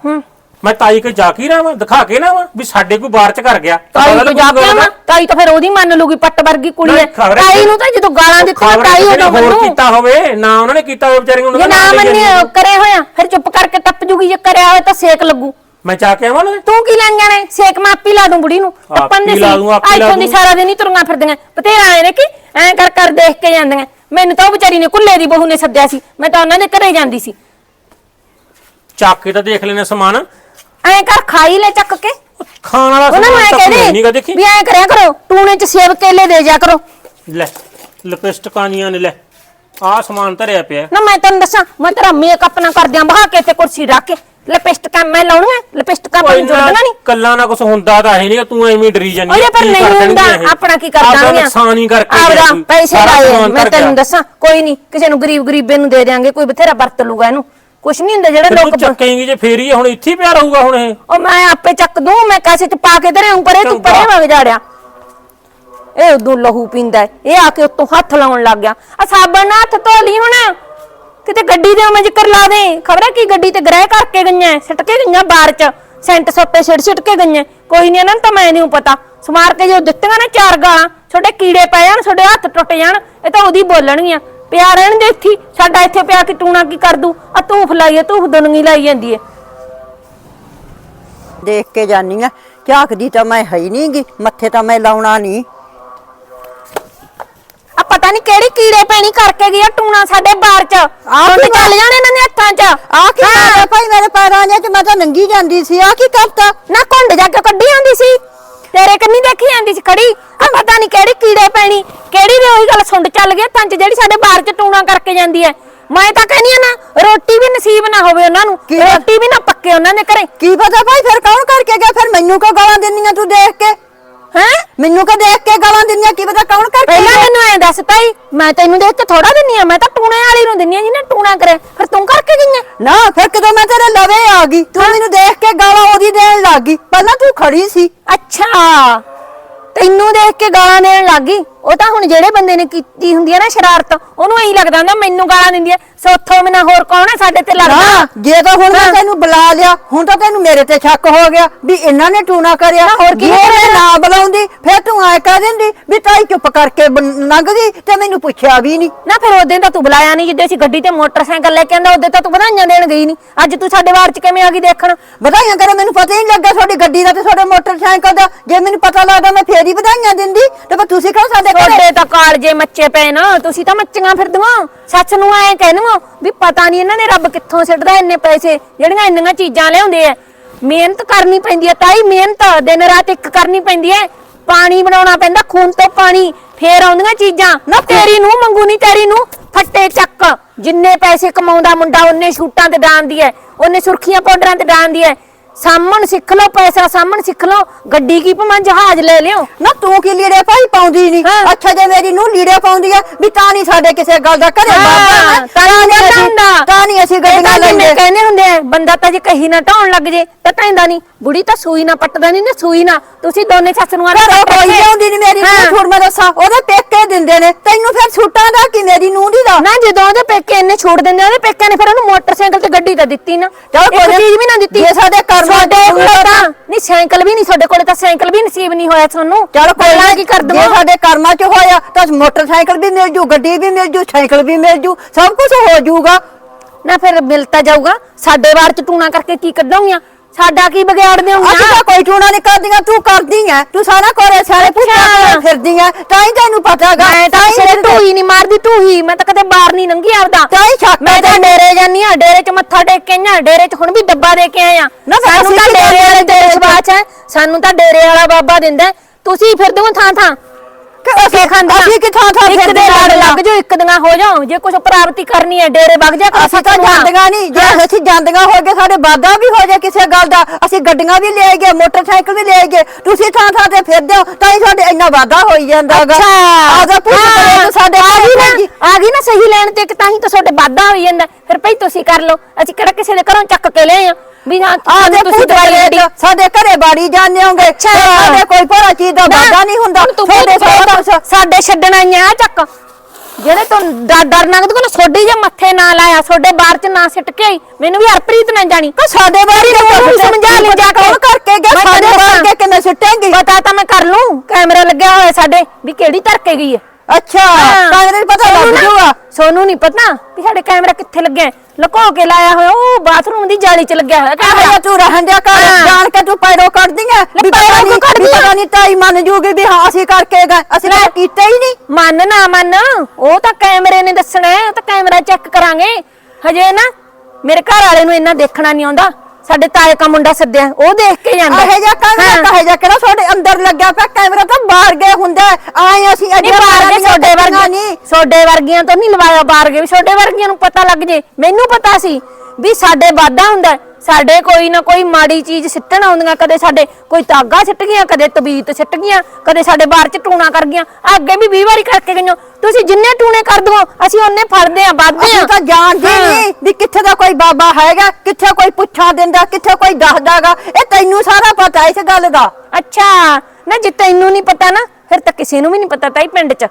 Speaker 4: ਮੈਂ ਤਾਈ ਕੇ ਜਾ ਕੇ ਰਾਵਾਂ ਦਿਖਾ ਕੇ ਨਾ ਆਵਾਂ ਵੀ ਸਾਡੇ ਕੋਈ ਬਾਹਰ ਚ ਕਰ ਗਿਆ।
Speaker 3: ਤਾਈ ਤੋਂ ਜਾ ਕੇ ਆਵਾਂ
Speaker 4: ਉਹਦਾ।
Speaker 3: ਤਾਈ ਤਾਂ ਫਿਰ ਉਹਦੀ ਮੰਨ ਲੂਗੀ ਪੱਟ ਵਰਗੀ ਕੁੜੀ ਹੈ ਤਾਈ ਨੂੰ ਤਾਂ ਜਦੋਂ ਗਾਲਾਂ ਦਿੱਤੀਆਂ ਤਾਈ
Speaker 4: ਨੇ
Speaker 3: ਉਦੋਂ
Speaker 4: ਹੋਰ ਕੀਤਾ ਹੋਵੇ ਨਾ ਉਹਨਾਂ ਨੇ ਕੀਤਾ ਹੋਵੇ ਉਹਨਾਂ
Speaker 3: ਨਾ
Speaker 4: ਦਾ
Speaker 3: ਮੰਨੇ ਕਰੇ ਹੋਇਆ ਫਿਰ ਚੁੱਪ ਕਰਕੇ ਟੱਪ ਜੂਗੀ ਜੇ ਕਰਿਆ ਹੋਇਆ ਤਾਂ ਸੇਕ ਲੱਗੂ।
Speaker 4: ਮੈਂ ਜਾ ਕੇ ਆਵਾਂ ਉਹਨਾਂ
Speaker 3: ਤੂੰ ਕੀ ਜਾਣਾ ਹੈ? ਸੇਕ ਮੈਂ ਆਪੀ ਲਾ ਦੂੰ ਬੁੜੀ ਨੂੰ ਟੱਪਣ ਦੇ
Speaker 4: ਲਾ
Speaker 3: ਇੱਥੋਂ ਦੀ
Speaker 4: ਦੂੰ।
Speaker 3: ਸਾਰਾ ਦਿਨ ਹੀ ਤੁਰੀਆਂ ਫਿਰਦੀਆਂ। ਬਤੇਰਾ ਆਏ ਨੇ ਕਿ ਐਂ ਕਰ ਕਰ ਦੇਖ ਕੇ ਜਾਂਦੀਆਂ। ਮੈਨੂੰ ਤਾਂ ਉਹ ਵਿਚਾਰੀ ਨੇ ਕੁੱਲੇ ਦੀ ਬਹੂ ਨੇ ਸੱਦਿਆ ਸੀ। ਮੈਂ ਤਾਂ ਉਹਨਾਂ ਦੇ ਘਰੇ ਜਾਂਦੀ ਸੀ।
Speaker 4: ਚੱਕ ਕੇ ਤਾਂ ਦੇਖ ਲੈਣੇ ਸਮਾਨ।
Speaker 3: ਐਂ ਕਰ ਖਾਈ ਲੈ ਚੱਕ ਕੇ।
Speaker 4: ਖਾਣ ਵਾਲਾ
Speaker 3: ਉਹਨਾਂ ਨੂੰ
Speaker 4: ਸਮਾਨ
Speaker 3: ਐ
Speaker 4: ਤਾਂ ਕੋਈ ਨਹੀਂਗਾ
Speaker 3: ਕਹਦੇ
Speaker 4: ਦੇਖੀ।
Speaker 3: ਵੀ ਐਂ ਕਰਿਆ ਕਰੋ ਟੂਣੇ ਚ ਸੇਬ ਕੇਲੇ ਦੇ ਜਾ ਕਰੋ।
Speaker 4: ਲੈ ਲਪਿਸਟਕਾਨੀਆਂ ਨੇ ਲੈ। ਆਹ ਸਮਾਨ ਧਰਿਆ ਪਿਆ।
Speaker 3: ਨਾ ਮੈਂ ਤੈਨੂੰ ਦੱਸਾਂ ਮੈਂ ਤੇਰਾ ਮੇਕਅਪ ਨਾ ਕਰਦਿਆਂ ਬਹਾ ਕੇ ਤੇ ਕੁਰਸੀ ਰੱਖ ਕੇ। ਲਿਪਸਟਿਕਾਂ ਮੈਂ ਲਾਉਣੀਆਂ ਲਿਪਸਟਿਕਾਂ
Speaker 4: ਕੋਈ
Speaker 3: ਪਰ ਜੁੜਦੀਆਂ ਨਹੀਂ।
Speaker 4: ਕੱਲਾ ਨਾ ਕੁਛ ਹੁੰਦਾ ਤਾਂ ਹੈ ਨਹੀਂਗਾ ਤੂੰ ਐਵੇਂ ਡਰੀ ਜਾਂਦੀ
Speaker 3: ਉਹਦੇ ਪਰ ਨਹੀਂ ਹੁੰਦਾ? ਆਪਣਾ ਕੀ ਕਰ
Speaker 4: ਆਪਦਾ
Speaker 3: ਦਾਂਗੇ
Speaker 4: ਨੁਕਸਾਨ ਹੀ ਕਰਕੇ
Speaker 3: ਆਪਦਾ। ਪੈਸੇ ਲਾਏ ਮੈਂ ਤੈਨੂੰ। ਦੱਸਾਂ ਕੋਈ ਨਹੀਂ ਕਿਸੇ ਨੂੰ ਗਰੀਬ ਗਰੀਬੇ ਨੂੰ ਦੇ ਦਿਆਂਗੇ ਕੋਈ ਬਥੇਰਾ ਵਰਤ ਲੂਗਾ ਇਹਨੂੰ। ਕੁਛ ਨਹੀਂ ਹੁੰਦਾ ਜਿਹੜੇ
Speaker 4: ਤੂੰ
Speaker 3: ਲੋਕ
Speaker 4: ਚੱਕੇਂਗੀ ਜੇ ਫੇਰ ਹੀ ਹੁਣ ਇੱਥੇ ਹੀ ਪਿਆ ਰਹੂਗਾ ਹੁਣ ਇਹ।
Speaker 3: ਉਹ ਮੈਂ ਆਪੇ ਚੱਕ ਦੂੰ ਮੈਂ ਕਾਸੇ ਚ ਪਾ ਕੇ ਧਰੇ ਉਂ ਪਰੇ ਤੂੰ। ਪਰੇ ਵਗ ਜਾੜਿਆ ਇਹ ਉਦੋਂ ਲਹੂ ਪੀਂਦਾ ਹੈ। ਇਹ ਆ ਕੇ ਉੱਤੋਂ ਹੱਥ ਲਾਉਣ ਲੱਗ ਗਿਆ। ਆ ਸਾਬਣ ਨਾਲ ਹੱਥ ਧੋ ਲਈ ਹੁਣ। ਕਿਤੇ ਗੱਡੀ ਦੇ ਮੈਂ ਜ਼ਿਕਰ ਲਾ ਦੇ। ਖਬਰ ਕੀ ਗੱਡੀ ਤੇ ਗ੍ਰਹਿ ਕਰਕੇ ਗਈਆਂ ਸਿੱਟ ਕੇ ਗਈਆਂ ਬਾਹਰ ਚ। ਸੈਂਟ ਸੋਪੇ ਸਿੱਟ ਸਿੱਟ ਕੇ ਗਈਆਂ। ਕੋਈ ਨਹੀਂ ਇਹਨਾਂ ਨੂੰ ਤਾਂ ਮੈਂ ਨਹੀਂ ਪਤਾ। ਸਮਾਰ ਕੇ ਜੋ ਦਿੱਤੀਆਂ ਨੇ ਚਾਰ ਗਾਲਾਂ ਛੋਟੇ ਕੀੜੇ ਪੈ ਜਾਣ ਛੋਟੇ ਹੱਥ ਟੁੱਟ ਜਾਣ ਇਹ ਤਾਂ ਉਹਦੀ ਬੋਲਣਗੀਆਂ। ਪਿਆ ਰਹਿਣ ਦੇ ਇੱਥੇ? ਹੀ। ਸਾਡਾ ਇੱਥੇ ਪਿਆ ਕਿ ਟੂਣਾ ਕੀ ਕਰ ਦੂ? ਆ ਧੂਫ ਲਾਈਏ ਧੂਫ ਦੁਨਗੀ ਲਾਈ ਜਾਂਦੀ ਏ।
Speaker 2: ਦੇਖ ਕੇ ਜਾਨੀ ਆ ਝਾਕਦੀ ਤਾਂ ਮੈਂ ਹੈ ਹੀ ਨਹੀਂਗੀ ਮੱਥੇ ਤਾਂ ਮੈਂ ਲਾਉਣਾ ਨਹੀਂ।
Speaker 3: ਆ ਪਤਾ ਨਹੀਂ ਕਿਹੜੀ ਕੀੜੇ ਪੈਣੀ ਕਰਕੇ ਗਿਆ ਟੂਣਾ ਸਾਡੇ ਬਾਰ ਚ। ਆਹ
Speaker 2: ਕੀ
Speaker 3: ਚੱਲ ਜਾਣੇ ਇਹਨਾਂ ਦੇ ਹੱਥਾਂ ਚ।
Speaker 2: ਆ ਕੀ ਕਰ ਭਾਈ ਮੇਰੇ ਪੈਰਾਂ 'ਚ ਮੈਂ ਤਾਂ ਨੰਗੀ ਜਾਂਦੀ ਸੀ ਆ ਕੀ ਕਰਤਾ?
Speaker 3: ਨਾ ਘੁੰਡ ਜਾ ਕੇ ਕੱਢੀ ਆਂਦੀ ਸੀ। ਤੇਰੇ ਕੰਨੀ ਦੇਖੀ ਆਂਦੀ ਸੀ ਖੜੀ। ਆ ਪਤਾ ਨਹੀਂ ਕਿਹੜੀ ਕੀੜੇ ਪੈਣੀ। ਕਿਹੜੀ ਦੇ ਉਹੀ ਗੱਲ ਸੁੰਡ ਚੱਲ ਗਿਆ ਤੰਜ ਜਿਹੜੀ ਸਾਡੇ ਬਾਰ ਚ ਟੂਣਾ ਕਰਕੇ ਜਾਂਦੀ ਐ। ਮੈਂ ਤਾਂ ਕਹਿੰਦੀ ਆ ਨਾ ਰੋਟੀ ਵੀ ਨਸੀਬ ਨਾ ਹੋਵੇ ਉਹਨਾਂ ਨੂੰ।
Speaker 2: ਕੀ?
Speaker 3: ਰੋਟੀ ਵੀ ਨਾ ਪੱਕੇ ਉਹਨਾਂ ਦੇ ਘਰੇ।
Speaker 2: ਕੀ ਪਤਾ ਭਾਈ ਫਿਰ ਕੌਣ ਕਰਕੇ ਗਿਆ? ਫਿਰ ਮੈਨੂੰ ਕੋ ਗਾਲਾਂ ਦਿੰਦੀਆਂ ਤੂੰ ਦੇਖ ਕੇ?
Speaker 3: ਹੈ?
Speaker 2: ਮੈਨੂੰ ਕੋ ਦੇਖ ਕੇ ਗਾਲਾਂ ਦਿੰਦੀਆਂ? ਕੀ ਪਤਾ ਕੌਣ ਕਰਕੇ
Speaker 3: ਪਹਿਲਾਂ? ਮੈਨੂੰ ਐਂ ਦੱਸ ਤਾਈ ਮੈਂ ਤੈਨੂੰ ਦੇਖ ਕੇ ਥੋੜਾ ਦਿੰਨੀ ਆ ਮੈਂ ਤਾਂ ਟੂਣੇ ਵਾਲੀ ਨੂੰ ਦਿੰਨੀ ਆ ਜਿਹਨੇ ਟੂਣਾ ਕਰੇ ਫਿਰ ਤੂੰ ਕਰਕੇ ਗਈ ਐ
Speaker 2: ਨਾ ਫਿਰ ਕਦੋਂ ਮੈਂ ਤੇਰੇ ਲਵੇ ਆ ਗਈ? ਤੂੰ ਮੈਨੂੰ ਦੇਖ ਕੇ ਗਾਲਾਂ ਉਹਦੀ ਦੇਣ ਲੱਗ ਗਈ। ਪਹਿਲਾਂ ਤੂੰ ਖੜੀ ਸੀ।
Speaker 3: ਅੱਛਾ। ਤੈਨੂੰ ਦੇਖ ਕੇ ਗਾਲਾਂ ਦੇਣ ਲੱਗੀ ਉਹ ਤਾਂ ਹੁਣ ਜਿਹੜੇ ਬੰਦੇ ਨੇ ਕੀਤੀ ਹੁੰਦੀ ਹੈ ਨਾ ਸ਼ਰਾਰਤ ਉਹਨੂੰ ਐਂ ਲੱਗਦਾ ਹੁੰਦਾ ਮੈਨੂੰ ਗਾਲਾਂ ਦਿੰਦੀ ਐ ਸੋਥੋਂ ਬਿਨਾ ਹੋਰ ਕੌਣ ਹੈ ਸਾਡੇ ਤੇ ਲੱਗਦਾ
Speaker 2: ਜੇ ਤਾਂ ਹੁਣ ਮੈਂ ਤੈਨੂੰ ਬੁਲਾ ਲਿਆ ਹੁਣ ਤਾਂ ਤੈਨੂੰ ਮੇਰੇ ਤੇ ਸ਼ੱਕ ਹੋ ਗਿਆ ਵੀ ਇਹਨਾਂ ਨੇ ਟੂਣਾ ਕਰਿਆ।
Speaker 3: ਹੋਰ ਕੀ
Speaker 2: ਜੇ? ਮੈਂ ਨਾ ਬੁਲਾਉਂਦੀ ਫਿਰ ਤੂੰ ਐ ਕਹਿ ਦਿੰਦੀ ਵੀ ਤਾਈ ਚੁੱਪ ਕਰਕੇ ਬੰ- ਲੰਘ ਗਈ ਤੇ ਮੈਨੂੰ ਪੁੱਛਿਆ ਵੀ ਨਹੀਂ।
Speaker 3: ਨਾ ਫਿਰ ਉਹਦੇ ਤਾਂ ਤੂੰ ਬੁਲਾਇਆ ਨਹੀਂ ਜਿੱਦੇ ਅਸੀਂ ਗੱਡੀ ਤੇ ਮੋਟਰਸਾਈਕਲ ਲੈ ਕੇ ਆਂਦਾ ਉਹਦੇ ਤਾਂ ਤੂੰ ਵਧਾਈਆਂ ਦੇਣ ਗਈ ਨਹੀਂ। ਅੱਜ ਤੂੰ ਸਾਡੇ ਵਾਰ ਚ ਕਿਵੇਂ ਆ ਗਈ ਦੇਖਣ?
Speaker 2: ਵਧਾਈਆਂ ਕਰੇ ਮੈਨੂੰ ਪਤਾ ਹੀ ਨਹੀਂ ਲੱਗਾ ਤੁਹਾਡੀ ਗੱਡੀ ਦਾ ਤੇ ਤੁਹਾਡੇ ਮੋਟਰਸਾਈਕਲ ਦਾ। ਜੇ ਮੈਨੂੰ ਪਤਾ ਲੱਗਦਾ ਮੈਂ ਫੇਰ ਹੀ ਵਧਾਈਆਂ ਦਿੰਦੀ ਤੇ ਫਿਰ ਤੁਸੀਂ ਕਿਉਂ ਸਾਡੇ
Speaker 3: ਤੁਹਾਡੇ ਤਾਂ ਕਾਲਜੇ ਮੱਚੇ ਪਏ ਨਾ ਤੁਸੀਂ ਤਾਂ ਮੱਚੀਆਂ ਫਿਰਦੀਆਂ। ਸੱਚ ਨੂੰ ਐ ਕਹਿਨਵਾ ਵੀ ਪਤਾ ਨਹੀਂ ਇਹਨਾਂ ਨੇ ਰੱਬ ਕਿੱਥੋਂ ਸਿੱਟਦਾ ਇੰਨੇ ਪੈਸੇ ਜਿਹੜੀਆਂ ਇੰਨੀਆਂ ਚੀਜ਼ਾਂ ਲਿਆਉਂਦੇ ਆ ਮਿਹਨਤ ਕਰਨੀ ਪੈਂਦੀ ਹੈ ਤਾਈ ਮਿਹਨਤ ਦਿਨ ਰਾਤ ਇੱਕ ਕਰਨੀ ਪੈਂਦੀ ਹੈ ਪਾਣੀ ਬਣਾਉਣਾ ਪੈਂਦਾ ਖੂਨ ਤੋਂ ਪਾਣੀ ਫੇਰ ਆਉਂਦੀਆਂ ਚੀਜ਼ਾਂ। ਨਾ ਤੇਰੀ ਨੂੰ ਮੰਗੂ ਨਹੀਂ ਤੇਰੀ ਨੂੰ ਫੱਟੇ ਚੱਕ। ਜਿੰਨੇ ਪੈਸੇ ਕਮਾਉਂਦਾ ਮੁੰਡਾ ਉਹਨੇ ਸ਼ੂਟਾਂ ਤੇ ਡਾਂਦੀ ਹੈ ਉਹਨੇ ਸੁਰਖੀਆਂ ਪਾਊਡਰਾਂ ਤੇ ਡਾਂਦੀ ਹੈ ਸਾਹਮਣ ਸਿੱਖ ਲਓ ਪੈਸਾ ਸਾਹਮਣ ਸਿੱਖ ਲਓ ਗੱਡੀ ਕੀ ਭਮਾ ਜਹਾਜ਼ ਲੈ ਲਿਓ।
Speaker 2: ਨਾ ਤੂੰ ਕੀ ਲੀੜੇ ਭਾਈ ਪਾਉਂਦੀ ਨਹੀਂ
Speaker 3: ਹਾਂ।
Speaker 2: ਅੱਛਾ ਜੇ ਮੇਰੀ ਨੂੰ ਲੀੜੇ ਪਾਉਂਦੀ ਆ ਵੀ ਤਾਂ ਨਹੀਂ ਸਾਡੇ ਕਿਸੇ ਗੱਲ ਦਾ ਘਰੇ ਬਾਬਾ
Speaker 3: ਤਾਂ ਨਹੀਂ
Speaker 2: ਅਸੀਂ-
Speaker 3: ਹੁੰਦਾ।
Speaker 2: ਤਾਂ ਨਹੀਂ ਅਸੀਂ ਗੱਡੀਆਂ ਲੈਂਦੇ
Speaker 3: ਕਹਿੰਦੇ ਹੁੰਦੇ ਆ ਬੰਦਾ ਤਾਂ ਜੇ ਕਹੀ ਨਾ ਢਾਉਣ ਲੱਗ ਜੇ ਤਾਂ ਟੈਂਦਾ ਨਹੀਂ ਬੁੜੀ ਤਾਂ ਸੂਈ ਨਾ ਪੱਟਦਾ ਨਹੀਂ ਨਾ ਸੂਈ ਨਾ। ਤੁਸੀਂ ਦੋਨੇ ਸੱਸ ਨੂੰ
Speaker 2: ਘਰੋਂ ਕੋਈ ਲਿਆਉਂਦੀ ਨਹੀਂ ਮੇਰੀ। ਨੂੰ ਛੁੜ ਮੈਂ ਦੱਸਾਂ ਉਹਦੇ ਪੇਕੇ ਦਿੰਦੇ ਨੇ। ਤੈਨੂੰ ਫਿਰ ਛੁੱਟਾਂ ਦਾ ਕੀ ਮੇਰੀ ਨੂੰ ਦੀ ਦਾ?
Speaker 3: ਨਾ ਜਦੋਂ ਉਹਦੇ ਪੇਕੇ ਇੰਨੇ ਛੋੜ ਦਿੰਦੇ ਆ, ਉਹਦੇ ਪੇਕਿਆਂ ਨੇ ਫਿਰ ਉਹਨੂੰ ਮੋਟਰਸਾਈਕਲ ਤੇ ਗੱਡੀ ਤਾਂ ਦਿੱਤੀ ਨਾ।
Speaker 2: ਚੱਲ
Speaker 3: ਇੱਕ
Speaker 2: ਕੋਈ।
Speaker 3: ਚੀਜ਼ ਵੀ ਨਾ ਦਿੱਤੀ।
Speaker 2: ਜੇ ਸਾਡੇ ਕਰਮਾਂ
Speaker 3: ਤੁਹਾਡੇ
Speaker 2: ਚ
Speaker 3: ਕੋਲੇ
Speaker 2: ਹੋਊਗਾ
Speaker 3: ਤਾਂ ਨਹੀਂ ਸਾਈਕਲ ਵੀ ਨਹੀਂ ਤੁਹਾਡੇ ਕੋਲੇ ਤਾਂ ਸਾਈਕਲ ਵੀ ਨਸੀਬ ਨਹੀਂ ਹੋਇਆ ਤੁਹਾਨੂੰ।
Speaker 2: ਚਲ ਕੋਈ ਨਾ
Speaker 3: ਕੀ ਕਰ
Speaker 2: ਜੇ ਸਾਡੇ ਕਰਮਾਂ 'ਚ ਹੋਇਆ ਤਾਂ ਮੋਟਰਸਾਈਕਲ ਵੀ ਮਿਲ ਜੂ ਗੱਡੀ ਵੀ ਮਿਲ ਜੂ ਸਾਈਕਲ ਵੀ ਮਿਲ ਜੂ ਸਭ ਕੁਝ ਹੋ ਜੂਗਾ।
Speaker 3: ਨਾ ਫਿਰ ਮਿਲਤਾ ਜਾਊਗਾ। ਸਾਡੇ ਵਾਰ ਚ ਟੂਣਾ ਕਰਕੇ ਕੀ ਕੱਢੋਗੀਆਂ? ਸਾਡਾ ਕੀ ਵਿਗਾੜ
Speaker 2: ਅਸੀਂ
Speaker 3: ਦੇਉਂਗੀਆਂ
Speaker 2: ਤਾਂ ਕੋਈ ਟੂਣਾ ਨਹੀਂ ਕਰਦੀਆਂ ਤੂੰ ਕਰਦੀ ਐ। ਤੂੰ ਸਾਰਾ ਕੋਰੇ ਸਾਰੇ
Speaker 3: ਅੱਛਾ।
Speaker 2: ਫਿਰਦੀ ਐ। ਤਾਂ ਹੀ ਤੈਨੂੰ ਪਤਾਗਾ
Speaker 3: ਮੈਂ ਤਾਂ ਦੇ ਢੂਹੀ ਨਹੀਂ ਮਾਰਦੀ ਢੂਹੀ ਮੈਂ ਤਾਂ ਕਦੇ ਬਾਹਰ ਨਹੀਂ ਲੰਘੀ ਆਪਦਾ।
Speaker 2: ਤਾਂ ਹੀ ਛੱਕ
Speaker 3: ਮੈਂ ਤਾਂ ਡੇਰੇ ਜਾਨੀ ਆ ਡੇਰੇ 'ਚ ਮੱਥਾ ਟੇਕ ਕੇ ਆਈਆਂ ਡੇਰੇ 'ਚ ਹੁਣ ਵੀ ਡੱਬਾ ਦੇ ਕੇ ਆਇਆ ਸਾਨੂੰ
Speaker 2: ਅਸੀਂ
Speaker 3: ਤਾਂ ਡੇਰੇ ਵਾਲੇ ਦੇ
Speaker 2: ਡੇਰੇ 'ਚ?
Speaker 3: ਵਿਸ਼ਵਾਸ ਹੈ ਸਾਨੂੰ ਤਾਂ ਡੇਰੇ ਵਾਲਾ ਬਾਬਾ ਦਿੰਦਾ ਹੈ। ਤੁਸੀਂ ਫਿਰਦੇ ਹੋ ਥਾਂ ਥਾਂ
Speaker 2: ਅਸੀਂ
Speaker 3: ਖਾਂਦੀਆਂ।
Speaker 2: ਅਸੀਂ ਕਿ ਥਾਂ
Speaker 3: ਇੱਕ ਦੇ ਲੜ। ਲੱਗ ਜਾਓ ਇੱਕ ਦੀਆਂ ਹੋ ਜਾਓ। ਜੇ ਕੁਝ ਪ੍ਰਾਪਤੀ ਕਰਨੀ ਹੈ ਡੇਰੇ ਵਗ ਜਾ
Speaker 2: ਅਸੀਂ ਤਾਂ। ਜਾਂਦੀਆਂ ਨਹੀਂ। ਜੇ। ਅਸੀਂ ਜਾਂਦੀਆਂ ਹੋ ਗਏ ਸਾਡੇ ਵਾਦਾ ਵੀ ਹੋ ਜਾਏ ਕਿਸੇ ਗੱਲ ਦਾ। ਅਸੀਂ ਗੱਡੀਆਂ ਵੀ ਲੈ ਗਏ ਮੋਟਰਸਾਈਕਲ ਵੀ ਲੈ ਗਏ ਤੁਸੀਂ ਥਾਂ ਥਾਂ ਤੇ ਫਿਰਦੇ ਹੋ ਤਾਂ ਹੀ ਸਾਡੇ ਇੰਨਾ ਵਾਦਾ ਹੋਈ ਜਾਂਦਾਗਾ ਕਰੇ ਤਾਂ ਸਾਡੇ
Speaker 3: ਆ ਗਈ ਨਾ ਆ ਗਈ ਨਾ ਸਹੀ ਲੈਣ ਤੇ ਇੱਕ ਤਾਂ ਹੀ ਤਾਂ ਤੁਹਾਡੇ ਵਾਧਾ ਹੋਈ ਜਾਂਦਾ। ਫਿਰ ਭਈ ਤੁਸੀਂ ਕਰ ਲਓ। ਅਸੀਂ ਕਿਹੜਾ ਕਿਸੇ ਦੇ ਘਰੋਂ ਚੱਕ ਕੇ ਲਿਆਏ ਆ? ਵੀ ਹਾਂ
Speaker 2: ਆਦੇ
Speaker 3: ਤੁਸੀਂ ਦਵਾਈ
Speaker 2: ਸਾਡੇ ਘਰੇ ਬਾੜੀ ਜਾਂਦੇ ਹੋਗੇ। ਸਾਡੇ ਕੋਈ ਭੋਰਾ ਚੀਜ਼ ਦਾ ਵਾਦਾ ਨਹੀਂ ਹੁੰਦਾ। ਤੁਹਾਡੇ
Speaker 3: ਸਾਡੇ
Speaker 2: ਸਾਰਾ ਕੁਛ
Speaker 3: ਸਾਡੇ ਛੱਡਣ ਆਈਆਂ ਆ ਚੱਕ। ਜਿਹੜੇ ਤੂੰ ਡਰ ਡਰ ਨਗਦ ਕੋਲ ਸੋਡੀ ਜੇ ਮੱਥੇ ਨਾ ਲਾਇਆ ਸੋਡੇ ਬਾਹਰ ਚ ਨਾ ਸਿੱਟ ਕੇ ਆਈ। ਮੈਨੂੰ ਵੀ ਹਰਪ੍ਰੀਤ ਨਾ ਜਾਣੀ।
Speaker 2: ਤਾਂ ਸਾਡੇ ਬਾਰੀ
Speaker 3: ਨੂੰ ਸਮਝਾ ਲਈ ਜਾ ਕੇ।
Speaker 2: ਕਰਕੇ ਗਿਆ
Speaker 3: ਮੈਂ
Speaker 2: ਸਾਡੇ
Speaker 3: ਤੈਨੂੰ
Speaker 2: ਬਾਹਰ
Speaker 3: ਦੱਸਾਂ।
Speaker 2: ਕੇ ਕਿਵੇਂ ਸਿੱਟੇਂਗੀ?
Speaker 3: ਪਤਾ ਤਾਂ ਮੈਂ ਕਰ ਲੂੰ। ਕੈਮਰਾ ਲੱਗਿਆ ਹੋਇਆ ਸਾਡੇ ਵੀ ਕਿਹੜੀ ਧਰ ਕੇ ਗਈ ਹੈ
Speaker 2: ਅੱਛਾ ਕਾਂਗਰਸ ਪਤਾ
Speaker 3: ਸੋਨੂੰ
Speaker 2: ਲੱਗ ਜੂਗਾ।
Speaker 3: ਸੋਨੂੰ ਨਹੀਂ ਪਤਾ ਵੀ ਸਾਡੇ ਕੈਮਰਾ ਕਿੱਥੇ ਲੱਗਿਆ ਹੈ। ਲੁਕੋ ਕੇ ਲਾਇਆ ਹੋਇਆ ਉਹ ਬਾਥਰੂਮ ਦੀ ਜਾਲੀ 'ਚ ਲੱਗਿਆ ਹੋਇਆ।
Speaker 2: ਆਹ
Speaker 3: ਕੈਮਰਾ
Speaker 2: ਤੂੰ ਰਹਿਣ ਦਿਆ ਕਰ
Speaker 3: ਹਾਂ।
Speaker 2: ਜਾਣ ਕੇ ਤੂੰ ਪੈਰੋ ਕੱਢਦੀ ਐ ਵੀ
Speaker 3: ਪੈਰੋਂ
Speaker 2: ਪਤਾ
Speaker 3: ਕਿਉਂ
Speaker 2: ਨਹੀਂ
Speaker 3: ਕੱਢਦੀ
Speaker 2: ਵੀ
Speaker 3: ਆਂ?
Speaker 2: ਪਤਾ ਨਹੀਂ ਤਾਈ ਮੰਨ ਜੂਗੀ ਵੀ ਹਾਂ ਅਸੀਂ ਕਰਕੇ ਗਏ ਅਸੀਂ ਤਾਂ ਕੀਤਾ ਹੀ ਨਹੀਂ।
Speaker 3: ਮੰਨ ਨਾ ਮੰਨ। ਉਹ ਤਾਂ ਕੈਮਰੇ ਨੇ ਦੱਸਣਾ ਹੈ, ਉਹ ਤਾਂ ਕੈਮਰਾ ਚੈੱਕ ਕਰਾਂਗੇ। ਹਜੇ ਨਾ ਮੇਰੇ ਘਰ ਵਾਲੇ ਨੂੰ ਇੰਨਾ ਦੇਖਣਾ ਨਹੀਂ ਆਉਂਦਾ। ਸਾਡੇ ਤਾਏ ਕਾ ਮੁੰਡਾ ਸੱਦਿਆ ਉਹ ਦੇਖ ਕੇ ਜਾਂਦਾ
Speaker 2: ਇਹ ਜਾ ਕੈਮਰਾ। ਕਹੇ ਜਾ ਕਿਹੜਾ ਤੁਹਾਡੇ ਅੰਦਰ ਲੱਗਿਆ ਪਿਆ ਕੈਮਰਾ ਤਾਂ ਬਾਹਰ ਗਏ ਹੁੰਦਾ। ਆਏ ਅਸੀਂ
Speaker 3: ਨਹੀਂ
Speaker 2: ਅੱਗੇ
Speaker 3: ਬਾਹਰ ਦੇ ਛੋਡੇ ਵਰਗੀਆਂ
Speaker 2: ਨਹੀਂ
Speaker 3: ਛੋਡੇ ਵਰਗੀਆਂ ਤੋਂ ਨਹੀਂ ਲਵਾਇਆ ਬਾਹਰ ਗਏ ਵੀ ਛੋਡੇ ਵਰਗੀਆਂ ਨੂੰ ਪਤਾ ਲੱਗ ਜੇ ਮੈਨੂੰ ਪਤਾ ਸੀ ਵੀ ਸਾਡੇ ਵਾਧਾ ਹੁੰਦਾ। ਸਾਡੇ ਕੋਈ ਨਾ ਕੋਈ ਮਾੜੀ ਚੀਜ਼ ਸਿੱਟਣ ਆਉਂਦੀਆਂ ਕਦੇ ਸਾਡੇ ਕੋਈ ਤਾਗਾ ਸਿੱਟ ਗਈਆਂ ਕਦੇ ਤਬੀਤ ਸਿੱਟ ਗਈਆਂ ਕਦੇ ਸਾਡੇ ਬਾਹਰ ਚ ਟੂਣਾ ਕਰ ਗਈਆਂ। ਅੱਗੇ ਵੀ 20 ਵਾਰੀ ਕਰਕੇ ਗਈਆਂ। ਤੁਸੀਂ ਜਿੰਨੇ ਟੂਣੇ ਕਰ ਦੋ ਅਸੀਂ ਉਹਨੇ ਫੜਦੇ ਆ ਵੱਧਦੇ ਆ
Speaker 2: ਅਸੀਂ ਤਾਂ ਜਾਣਦੇ। ਨਹੀਂ ਵੀ ਕਿੱਥੇ ਦਾ ਕੋਈ ਬਾਬਾ ਹੈਗਾ ਕਿੱਥੇ ਕੋਈ ਪੁੱਛਾ ਦਿੰਦਾ ਕਿੱਥੇ ਕੋਈ ਦੱਸਦਾਗਾ। ਇਹ ਤੈਨੂੰ ਸਾਰਾ ਪਤਾ ਇਸ ਗੱਲ ਦਾ।
Speaker 3: ਅੱਛਾ ਨਾ ਜੇ ਤੈਨੂੰ ਨਹੀਂ ਪਤਾ ਨਾ ਫਿਰ ਤਾਂ ਕਿਸੇ ਨੂੰ ਵੀ ਨਹੀਂ ਪਤਾ ਤਾਈ ਪਿੰਡ ਚ।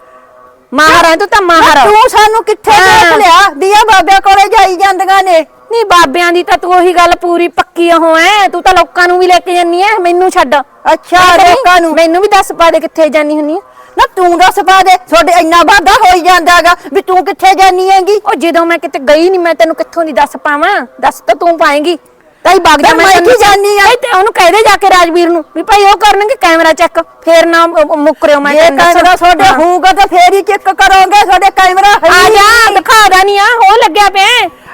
Speaker 3: ਮਾਹਰ ਹੈ ਤੂੰ ਤਾਂ ਮਾਹਰ। ਆ।
Speaker 2: ਤੂੰ ਸਾਨੂੰ ਕਿੱਥੇ
Speaker 3: ਹਾਂ।
Speaker 2: ਦੇਖ ਲਿਆ? ਵੀ ਇਹ ਬਾਬਿਆਂ ਕੋਲੇ ਜਾਈ ਜਾਂਦੀਆਂ ਨੇ।
Speaker 3: ਨਹੀਂ ਬਾਬਿਆਂ ਦੀ ਤਾਂ ਤੂੰ ਉਹੀ ਗੱਲ ਪੂਰੀ ਪੱਕੀ ਹੋ ਐ ਤੂੰ ਤਾਂ ਲੋਕਾਂ ਨੂੰ ਵੀ ਲੈ ਕੇ ਜਾਨੀ ਐ ਮੈਨੂੰ ਛੱਡ
Speaker 2: ਅੱਛਾ ਲੋਕਾਂ ਨੂੰ
Speaker 3: ਮੈਨੂੰ ਵੀ ਦੱਸ ਪਾ ਦੇ ਕਿੱਥੇ ਜਾਨੀ ਹੁੰਨੀ
Speaker 2: ਨਾ ਤੂੰ ਦੱਸ ਪਾ ਦੇ ਤੁਹਾਡੇ ਇੰਨਾ ਵਾਧਾ ਹੋਈ ਜਾਂਦਾਗਾ ਵੀ ਤੂੰ ਕਿੱਥੇ ਜਾਨੀ ਹੈਗੀ
Speaker 3: ਉਹ ਜਦੋਂ ਮੈਂ ਕਿਤੇ ਗਈ ਨਹੀਂ ਮੈਂ ਤੈਨੂੰ ਕਿੱਥੋਂ ਦੀ ਦੱਸ ਪਾਵਾਂ ਦੱਸ ਤਾਂ ਤੂੰ ਪਾਏਂਗੀ ਤਾਈ ਬਾਗ ਜਾ
Speaker 2: ਮੈਂ ਕੀ ਜਾਣੀ ਆ?
Speaker 3: ਤੇ ਉਹਨੂੰ ਕਹਿ ਦੇ ਜਾ ਕੇ ਰਾਜਵੀਰ ਨੂੰ ਵੀ ਭਾਈ ਉਹ ਕਰਨਗੇ ਕੈਮਰਾ ਚੈੱਕ ਫੇਰ ਨਾ ਮੁੱਕਰਿਓ ਮੈਂ ਦੱਸਾਂ।
Speaker 2: ਕੈਮਰਾ ਤੁਹਾਡੇ। ਹੋਊਗਾ ਤਾਂ ਫੇਰ ਹੀ ਚੈੱਕ ਕਰੋਗੇ ਤੁਹਾਡੇ ਕੈਮਰਾ
Speaker 3: ਆ ਜਾ। ਦਿਖਾ ਦਾਨੀ ਆ ਹੋ ਲੱਗਿਆ ਪਿਆ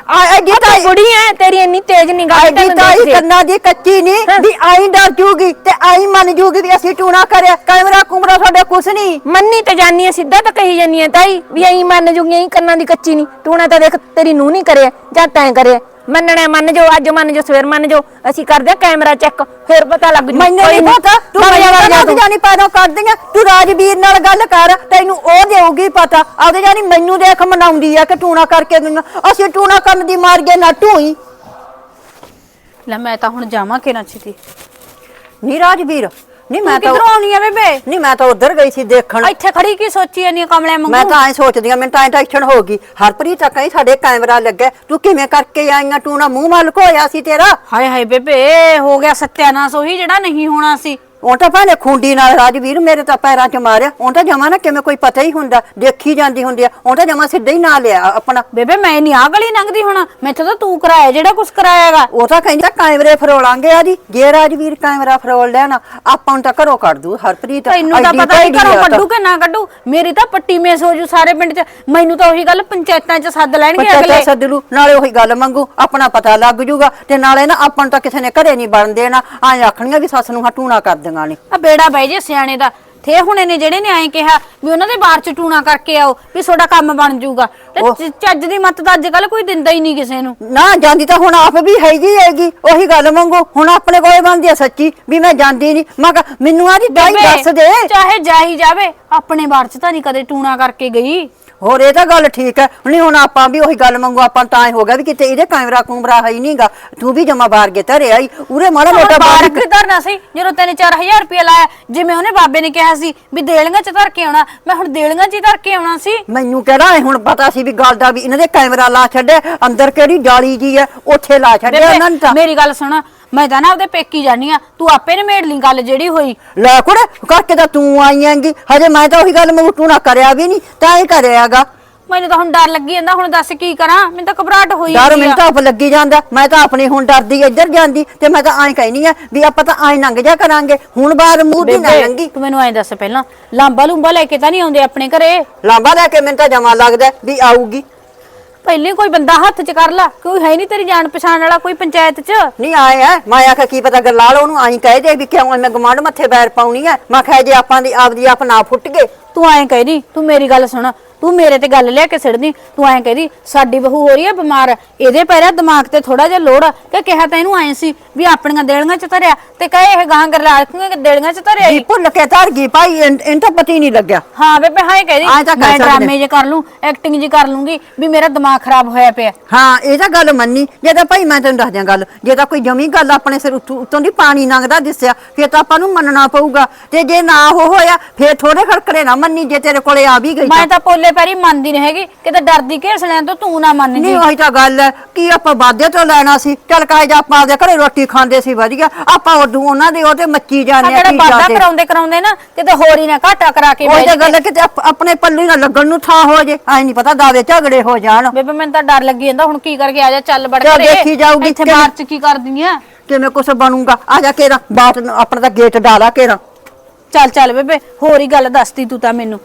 Speaker 2: ਆ ਐਡੀ
Speaker 3: ਤੂੰ
Speaker 2: ਤਾਂ
Speaker 3: ਬੁੜੀ ਐ ਤੇਰੀ ਇੰਨੀ ਤੇਜ਼ ਨਿਗਾਹ
Speaker 2: ਐਡੀ
Speaker 3: ਤੈਨੂੰ
Speaker 2: ਤਾਂ
Speaker 3: ਦੇਖ
Speaker 2: ਹੀ
Speaker 3: ਕੇ।
Speaker 2: ਕੰਨਾਂ ਦੀ ਕੱਚੀ ਨਹੀਂ। ਵੀ ਆਈ ਡਰ ਜੂਗੀ ਤੇ ਆਈ ਮੰਨ ਜੂਗੀ ਵੀ ਅਸੀਂ ਟੂਣਾ ਕਰਿਆ ਕੈਮਰਾ ਕੁਮਰਾ ਤੁਹਾਡੇ ਕੁਛ ਨਹੀਂ
Speaker 3: ਮੰਨੀ ਤੇ ਜਾਨੀ ਐ ਸਿੱਧਾ ਤਾਂ ਕਹੀ ਜਾਨੀ ਐ ਤਾਈ ਵੀ ਐਂ ਮੰਨ ਜੂਗੀ ਐਂ ਕੰਨਾਂ ਦੀ ਕੱਚੀ ਨਹੀਂ ਟੂਣਾ ਤਾਂ ਦੇਖ ਤੇਰੀ ਨੂੰ ਨਹੀਂ ਕਰਿਆ ਜਾਂ ਤੈਂ ਕਰਿਆ ਮੰਨਣਾ ਮੰਨ ਜੋ ਅੱਜ ਮੰਨ ਜੋ ਸਵੇਰ ਮੰਨ ਜੋ ਅਸੀਂ ਕਰਦੇ ਆ ਕੈਮਰਾ ਚੈੱਕ ਫੇਰ ਪਤਾ ਲੱਗ ਜੂ
Speaker 2: ਮੈਨੂੰ
Speaker 3: ਕੋਈ
Speaker 2: ਨਹੀਂ
Speaker 3: ਨੀ।
Speaker 2: ਪਤਾ ਤੂੰ
Speaker 3: ਵਗ ਜਾ, ਵਗ ਜਾ
Speaker 2: ਮੈਨੂੰ
Speaker 3: ਤੂੰ।
Speaker 2: ਜਾਨੀ ਪੈਦੋਂ ਕਰਦੀਆਂ ਤੂੰ ਰਾਜਵੀਰ ਨਾਲ ਗੱਲ ਕਰ ਤੈਨੂੰ ਉਹ ਦੇਊਗੀ ਪਤਾ ਆਪਦੇ ਜਾਨੀ ਮੈਨੂੰ ਦੇਖ ਮਨਾਉਂਦੀ ਆ ਕਿ ਟੂਣਾ ਕਰਕੇ ਗਈਆਂ ਅਸੀਂ ਟੂਣਾ ਕਰਨ ਦੀ ਮਾਰ ਗਏ ਨਾ ਟੂਈ
Speaker 1: ਲੈ ਮੈਂ ਤਾਂ ਹੁਣ ਜਾਵਾਂ ਕਿਹਨਾਂ ਛੇਤੀ
Speaker 2: ਨਹੀਂ ਰਾਜਵੀਰ ਨਹੀਂ ਮੈਂ
Speaker 1: ਮੈਂ
Speaker 2: ਤਾਂ
Speaker 1: ਕਿੱਧਰੋਂ ਆਉਣੀ ਆ ਬੇਬੇ?
Speaker 2: ਨਹੀਂ ਮੈਂ ਤਾਂ ਉਧਰ ਗਈ ਸੀ ਦੇਖਣ।
Speaker 1: ਇੱਥੇ ਖੜੀ ਕੀ ਸੋਚੀ ਆ ਕਮਲੇ
Speaker 2: ਮੈਂ
Speaker 1: ਮੰਗੂ
Speaker 2: ਤਾਂ ਐ ਸੋਚਦੀ ਆ ਮੈਨੂੰ ਤਾਂ ਟੈਨਸ਼ਨ ਹੋ ਗਈ। ਹਰਪ੍ਰੀਤ ਤਾਂ ਕਹੀਂ ਸਾਡੇ ਕੈਮਰਾ ਲੱਗਾ ਤੂੰ ਕਿਵੇਂ ਕਰਕੇ ਆਈਆਂ? ਟੂਣਾ ਮੂੰਹ ਮਲ ਹੋਇਆ ਸੀ ਤੇਰਾ?
Speaker 1: ਹਾਏ ਹਾਏ ਬੇਬੇ ਹੋ ਗਿਆ ਸੱਤਿਆਨਾਸ਼ ਉਹੀ ਜਿਹੜਾ ਨਹੀਂ ਹੋਣਾ ਸੀ।
Speaker 2: ਉਹ ਤਾਂ ਭਾਵੇਂ ਖੁੰਡੀ ਨਾਲ ਰਾਜਵੀਰ ਮੇਰੇ ਤਾਂ ਪੈਰਾਂ 'ਚ ਮਾਰਿਆ ਉਹ ਤਾਂ ਜਮਾ ਨਾ ਕਿਵੇਂ ਕੋਈ ਪਤਾ ਹੀ ਹੁੰਦਾ ਦੇਖੀ ਜਾਂਦੀ ਹੁੰਦੀ ਆ ਉਹ ਤਾਂ ਜਮਾ ਸਿੱਧਾ ਹੀ ਨਾ ਲਿਆ ਆਪਣਾ।
Speaker 1: ਬੇਬੇ ਮੈਂ ਨਹੀਂ ਆ ਗਲੀ ਲੰਘਦੀ ਹੁਣ ਮੈਥੋਂ ਤਾਂ ਤੂੰ ਕਰਾਇਆ ਜਿਹੜਾ ਕੁਛ ਕਰਾਇਆਗਾ
Speaker 2: ਉਹ ਤਾਂ ਕਹਿੰਦਾ ਕੈਮਰੇ ਫਰੋਲਾਂਗੇ ਆ ਜੀ ਜੇ ਰਾਜਵੀਰ ਕੈਮਰਾ ਫਰੋਲ ਲੈਣਾ ਆਪਾਂ ਨੂੰ ਤਾਂ ਘਰੋਂ ਕੱਢ ਦੂ ਹਰਪ੍ਰੀਤ
Speaker 1: ਤੈਨੂੰ ਤਾਂ
Speaker 2: ਐਡੀ
Speaker 1: ਪਤਾ ਨਹੀਂ
Speaker 2: ਭੈੜੀ
Speaker 1: ਘਰੋਂ
Speaker 2: ਆ ਤਾਂ।
Speaker 1: ਕੱਢੂ ਕਿ ਨਾ ਕੱਢੂ ਮੇਰੀ ਤਾਂ ਪੱਟੀ ਮੇਸ ਹੋ ਜੂ ਸਾਰੇ ਪਿੰਡ 'ਚ ਮੈਨੂੰ ਤਾਂ ਉਹੀ ਗੱਲ ਪੰਚਾਇਤਾਂ 'ਚ ਸੱਦ ਲੈਣਗੇ
Speaker 2: ਪੰਚਾਇਤਾਂ
Speaker 1: ਅਗਲੇ।
Speaker 2: ਸੱਦਲੂ ਨਾਲੇ ਉਹੀ ਗੱਲ ਮੰਗੂ ਆਪਣਾ ਪਤਾ ਲੱਗ ਜੂਗਾ ਤੇ ਨਾਲੇ ਨਾ ਆਪਾਂ ਨੂੰ ਤਾਂ ਕਿਸੇ ਨੇ ਘਰੇ ਨਹੀਂ ਬਣ ਦੇਣਾ ਐਂ ਆਖਣੀਆਂ ਵੀ ਸੱਸ ਨੂੰ ਹਟੂਣਾ ਕਰ ਦਿੰਗਾ ਨੇ।
Speaker 1: ਆ ਬੇੜਾ ਬਹਿ ਜੇ ਸਿਆਣੇ ਦਾ। ਥੇ ਹੁਣੇ ਨੇ ਜਿਹੜੇ ਨੇ ਐਂ ਕਿਹਾ ਵੀ ਉਹਨਾਂ ਦੇ ਬਾਹਰ ਚ ਟੂਣਾ ਕਰਕੇ ਆਓ ਵੀ ਤੁਹਾਡਾ ਕੰਮ ਬਣ ਜਾਊਗਾ। ਤੇ
Speaker 2: ਉਹ-
Speaker 1: ਚ- ਚੱਜ ਦੀ ਮੱਤ ਤਾਂ ਅੱਜ ਕੱਲ ਕੋਈ ਦਿੰਦਾ ਹੀ ਨਹੀਂ ਕਿਸੇ ਨੂੰ।
Speaker 2: ਨਾ ਜਾਂਦੀ ਤਾਂ ਹੁਣ ਆਪ ਵੀ ਹੈਗੀ ਹੈਗੀ ਉਹੀ ਗੱਲ ਮੰਗੋ ਹੁਣ ਆਪਣੇ ਕੋਲੇ ਬਣਦੀ ਆ ਸੱਚੀ ਵੀ ਮੈਂ ਜਾਂਦੀ ਨਹੀਂ। ਮੈਂ ਕਿਹਾ ਮੈਨੂੰ ਆਦੀ ਦਾਈ
Speaker 1: ਬੇਬੇ,
Speaker 2: ਦੱਸ ਦੇ।
Speaker 1: ਚਾਹੇ ਜਾਈ ਜਾਵੇ ਆਪਣੇ ਬਾਹਰ ਚ ਤਾਂ ਨਹੀਂ ਕਦੇ ਟੂਣਾ ਕਰਕੇ ਗਈ।
Speaker 2: ਹੋਰ ਇਹ ਤਾਂ ਗੱਲ ਠੀਕ ਹੈ। ਨਹੀਂ ਹੁਣ ਆਪਾਂ ਵੀ ਉਹੀ ਗੱਲ ਮੰਗੋ ਆਪਾਂ ਤਾਂ ਐ ਹੋ ਗਿਆ ਵੀ ਕਿਤੇ ਇਹਦੇ ਕੈਮਰਾ ਕੁਮਰਾ ਹੈ ਹੀ ਨਹੀਂਗਾ। ਤੂੰ ਵੀ ਜਮਾ ਬਾਹਰ ਕੇ ਧਰਿਆ ਹੀ ਉਰੇ ਮਾੜਾ ਮੋਟਾ
Speaker 1: ਬਾਹਰ
Speaker 2: ਬਾਹਰ
Speaker 1: ਕਿ ਧਰਨਾ ਸੀ? ਜਦੋਂ ਤੈਨੇ 4000 ਰੁਪਏ ਲਾਇਆ ਜਿਵੇਂ ਉਹਨੇ ਬਾਬੇ ਨੇ ਕਿਹਾ ਸੀ ਵੀ ਦੇਲੀਆਂ ਚ ਧਰ ਕੇ ਆਉਣਾ। ਮੈਂ ਹੁਣ ਦੇਲੀਆਂ ਚ ਹੀ ਧਰ ਕੇ ਆਉਣਾ ਸੀ।
Speaker 2: ਮੈਨੂੰ ਕਿਹੜਾ ਐ ਹੁਣ ਪਤਾ ਸੀ ਵੀ ਗੱਲ ਦਾ ਵੀ ਇਹਨਾਂ ਦੇ ਕੈਮਰਾ ਲਾ ਛੱਡੇ ਅੰਦਰ ਕਿਹੜੀ ਜਾਲੀ ਜੀ ਐ ਉੱਥੇ ਲਾ ਛੱਡਿਆ ਉਹਨਾਂ ਨੇ ਤਾਂ।
Speaker 1: ਮੇਰੀ ਗੱਲ ਸੁਣ ਮੈਂ ਤਾਂ ਨਾ ਉਹਦੇ ਪੇਕੀ ਜਾਨੀ ਆ ਤੂੰ ਆਪੇ ਨੇ ਮੇੜ ਲਈ ਗੱਲ ਜਿਹੜੀ ਹੋਈ।
Speaker 2: ਲੈ ਕੁੜੇ ਕਰਕੇ ਤਾਂ ਤੂੰ ਆਈ ਆਂਗੀ ਹਜੇ ਮੈਂ ਤਾਂ ਉਹੀ ਗੱਲ ਤੂੰ ਨਾ ਕਰਿਆ ਵੀ ਨਹੀਂ ਤਾਂ ਹੀ ਕਰਿਆਗਾ।
Speaker 1: ਮੈਨੂੰ ਤਾਂ ਹੁਣ ਡਰ ਲੱਗੀ ਜਾਂਦਾ ਹੁਣ ਦੱਸ ਕੀ ਕਰਾਂ? ਮੈਨੂੰ ਤਾਂ ਘਬਰਾਹਟ ਹੋਈ
Speaker 2: ਡਰ
Speaker 1: ਜਾਂਦੀ
Speaker 2: ਮੈਨੂੰ
Speaker 1: ਆ।
Speaker 2: ਤਾਂ ਆਪ ਲੱਗੀ ਜਾਂਦਾ ਮੈਂ ਤਾਂ ਆਪਣੀ ਹੁਣ ਡਰਦੀ ਇੱਧਰ ਜਾਂਦੀ ਤੇ ਮੈਂ ਤਾਂ ਐਂ ਕਹਿਨੀ ਆ ਵੀ ਆਪਾਂ ਤਾਂ ਐਂ ਲੰਘ ਜਾ ਕਰਾਂਗੇ। ਹੁਣ ਬਾਹਰ ਮੂੰਹ ਦੀ ਨਾ
Speaker 1: ਬੇਬੇ,
Speaker 2: ਲੰਗੀ
Speaker 1: ਤੂੰ ਮੈਨੂੰ ਐਂ ਦੱਸ ਪਹਿਲਾਂ ਲਾਂਬਾ ਲੂੰਬਾ ਲੈ ਕੇ ਤਾਂ ਨਹੀਂ ਆਉਂਦੇ ਆਪਣੇ ਘਰੇ?
Speaker 2: ਲਾਂਬਾ ਲੈ ਕੇ ਮੈਨੂੰ ਤਾਂ ਜਮਾ ਲੱਗਦਾ ਵੀ ਆਊਗੀ।
Speaker 1: ਪਹਿਲੇ ਕੋਈ ਬੰਦਾ ਹੱਥ 'ਚ ਕਰ ਲਾ ਕੋਈ ਹੈ ਨਹੀਂ ਤੇਰੀ ਜਾਣ ਪਛਾਣ ਵਾਲਾ ਕੋਈ ਪੰਚਾਇਤ 'ਚ।
Speaker 2: ਨਹੀਂ ਆਏ ਐ ਮੈਂ ਆਖਿਆ ਕੀ ਪਤਾ ਗੱਲਾਂ ਉਹਨੂੰ ਐਂ ਕਹਿ ਦੇ ਵੀ ਕਿਉਂ ਮੈਂ ਗਮਾਂਡ ਮੱਥੇ ਬੈਰ ਪਾਉਣੀ ਐ। ਮੈਂ ਕਿਹਾ ਜੇ ਆਪਾਂ ਦੀ ਆਪਦੀ ਆਪ ਨਾ ਫੁੱਟ ਗਏ।
Speaker 1: ਤੂੰ ਐਂ ਕਹਿਦੀ ਤੂੰ ਮੇਰੀ ਗੱਲ ਸੁਣ ਤੂੰ ਮੇਰੇ ਤੇ ਗੱਲ ਲਿਆ ਕੇ ਸਿੜਦੀ ਤੂੰ ਐਂ ਕਹਿਦੀ ਸਾਡੀ ਬਹੂ ਹੋ ਰਹੀ ਹੈ ਬਿਮਾਰ ਇਹਦੇ ਪੈਰਾ ਦਿਮਾਗ ਤੇ ਥੋੜਾ ਜਿਹਾ ਲੋੜ ਆ। ਕਿ ਕਿਹਾ ਤਾਂ ਇਹਨੂੰ ਐਂ ਸੀ ਵੀ ਆਪਣੀਆਂ ਦੇਲੀਆਂ 'ਚ ਧਰਿਆ ਤੇ ਕਹੇ ਇਹ ਗਾਂ ਗਰਲਾਖੀਆਂ ਦੇਲੀਆਂ 'ਚ ਧਰਿਆ ਈ।
Speaker 2: ਭੁੱਲ ਕੇ ਧਰ ਗਈ ਭਾਈ ਇਹਨੂੰ ਤਾਂ ਪਤਾ ਹੀ ਨਹੀਂ ਲੱਗਿਆ।
Speaker 1: ਹਾਂ ਬੇਬੇ ਹਾਂ ਇਹ ਕਹਿਦੀ ਮੈਂ। ਡਰਾਮੇ ਜੇ ਕਰ ਲੂੰ ਐਕਟਿੰਗ ਜੀ ਕਰ ਲੂੰਗੀ ਵੀ ਮੇਰਾ ਦਿਮਾਗ ਖਰਾਬ ਹੋਇਆ ਪਿਆ।
Speaker 2: ਹਾਂ ਇਹ ਤਾਂ ਗੱਲ ਮੰਨੀ। ਜੇ ਤਾਂ ਭਾਈ ਮੈਂ ਤੈਨੂੰ ਦੱਸ ਦਿਆਂ ਗੱਲ ਜੇ ਤਾਂ ਕੋਈ ਜਮੀ ਗੱਲ ਆਪਣੇ ਸਿਰ ਉੱਤੋਂ ਦੀ ਪਾਣੀ ਲੰਘਦਾ ਦਿਸਿਆ ਫਿਰ ਤਾਂ ਆਪਾਂ ਨੂੰ ਮੰਨਣਾ ਪਊਗਾ। ਤੇ ਜੇ ਨਾ ਉਹ ਹੋਇਆ ਫਿਰ ਥੋੜੇ ਖੜਕੜੇ ਨਾ ਮੰਨੀ ਜੇ ਤੇਰੇ ਕੋਲੇ ਆ ਵੀ ਗਈ
Speaker 1: ਮੈਂ ਤਾਂ ਪੋਲੇ ਪੈਰੀ ਮੰਨਦੀ ਨਹੀਂ ਹੈਗੀ ਕਿਤੇ ਡਰਦੀ ਘੇਸ ਲੈਣ ਤੋਂ ਤੂੰ ਨਾ ਮੰਨ ਜੀ।
Speaker 2: ਨਹੀਂ ਉਹੀ ਤਾਂ ਗੱਲ ਹੈ ਕੀ ਆਪਾਂ ਵਾਦੇ ਤੋਂ ਲੈਣਾ ਸੀ? ਚੱਲ ਕਾਇ ਜਾ ਆਪਾਂ ਆਪਦੇ ਘਰੇ ਰੋਟੀ ਖਾਂਦੇ ਸੀ ਵਧੀਆ। ਆਪਾਂ ਉਦੋਂ ਉਹਨਾਂ ਦੇ ਉਹਦੇ ਮੱਚੀ ਜਾਂਦੇ ਆ
Speaker 1: ਕਿਹੜਾ
Speaker 2: ਕੀ ਜਾਂਦੇ?
Speaker 1: ਕਰਾਉਂਦੇ ਕਰਾਉਂਦੇ ਨਾ ਕਿਤੇ ਹੋਰ ਹੀ ਨਾ ਘਾਟਾ ਕਰਾ ਕੇ
Speaker 2: ਉਹ
Speaker 1: ਬਹਿ
Speaker 2: ਤਾਂ। ਗੱਲ ਹੈ ਕਿਤੇ ਆਪ- ਆਪਣੇ ਪੱਲੇ ਨਾ ਲੱਗਣ ਨੂੰ ਥਾਂ ਹੋ ਜੇ ਐ ਨਹੀਂ ਪਤਾ ਦਾਵੇ ਝਗੜੇ ਹੋ ਜਾਣ।
Speaker 1: ਬੇਬੇ ਮੈਨੂੰ ਤਾਂ ਡਰ ਲੱਗੀ ਜਾਂਦਾ ਹੁਣ ਕੀ ਕਰਕੇ ਆ ਜਾ ਚੱਲ ਬੜ
Speaker 2: ਚੱਲ। ਦੇਖੀ ਜਾਊਗੀ
Speaker 1: ਇੱਥੇ
Speaker 2: ਕਿਵੇਂ-
Speaker 1: ਬਾਹਰ ਚ ਕੀ ਕਰਦੀ ਆ?
Speaker 2: ਕਿਵੇਂ ਕੁਛ ਬਣੂਗਾ। ਆ ਜਾ ਕੇਰਾ ਬਾਤ ਨੂੰ ਆਪਣਾ ਤਾਂ ਗੇਟ ਡਾਲਾ ਕੇਰਾ
Speaker 1: ਚੱਲ ਚੱਲ ਬੇਬੇ ਹੋਰ ਹੀ ਗੱਲ ਦੱਸਦੀ ਤੂੰ ਤਾਂ ਮੈਨੂੰ।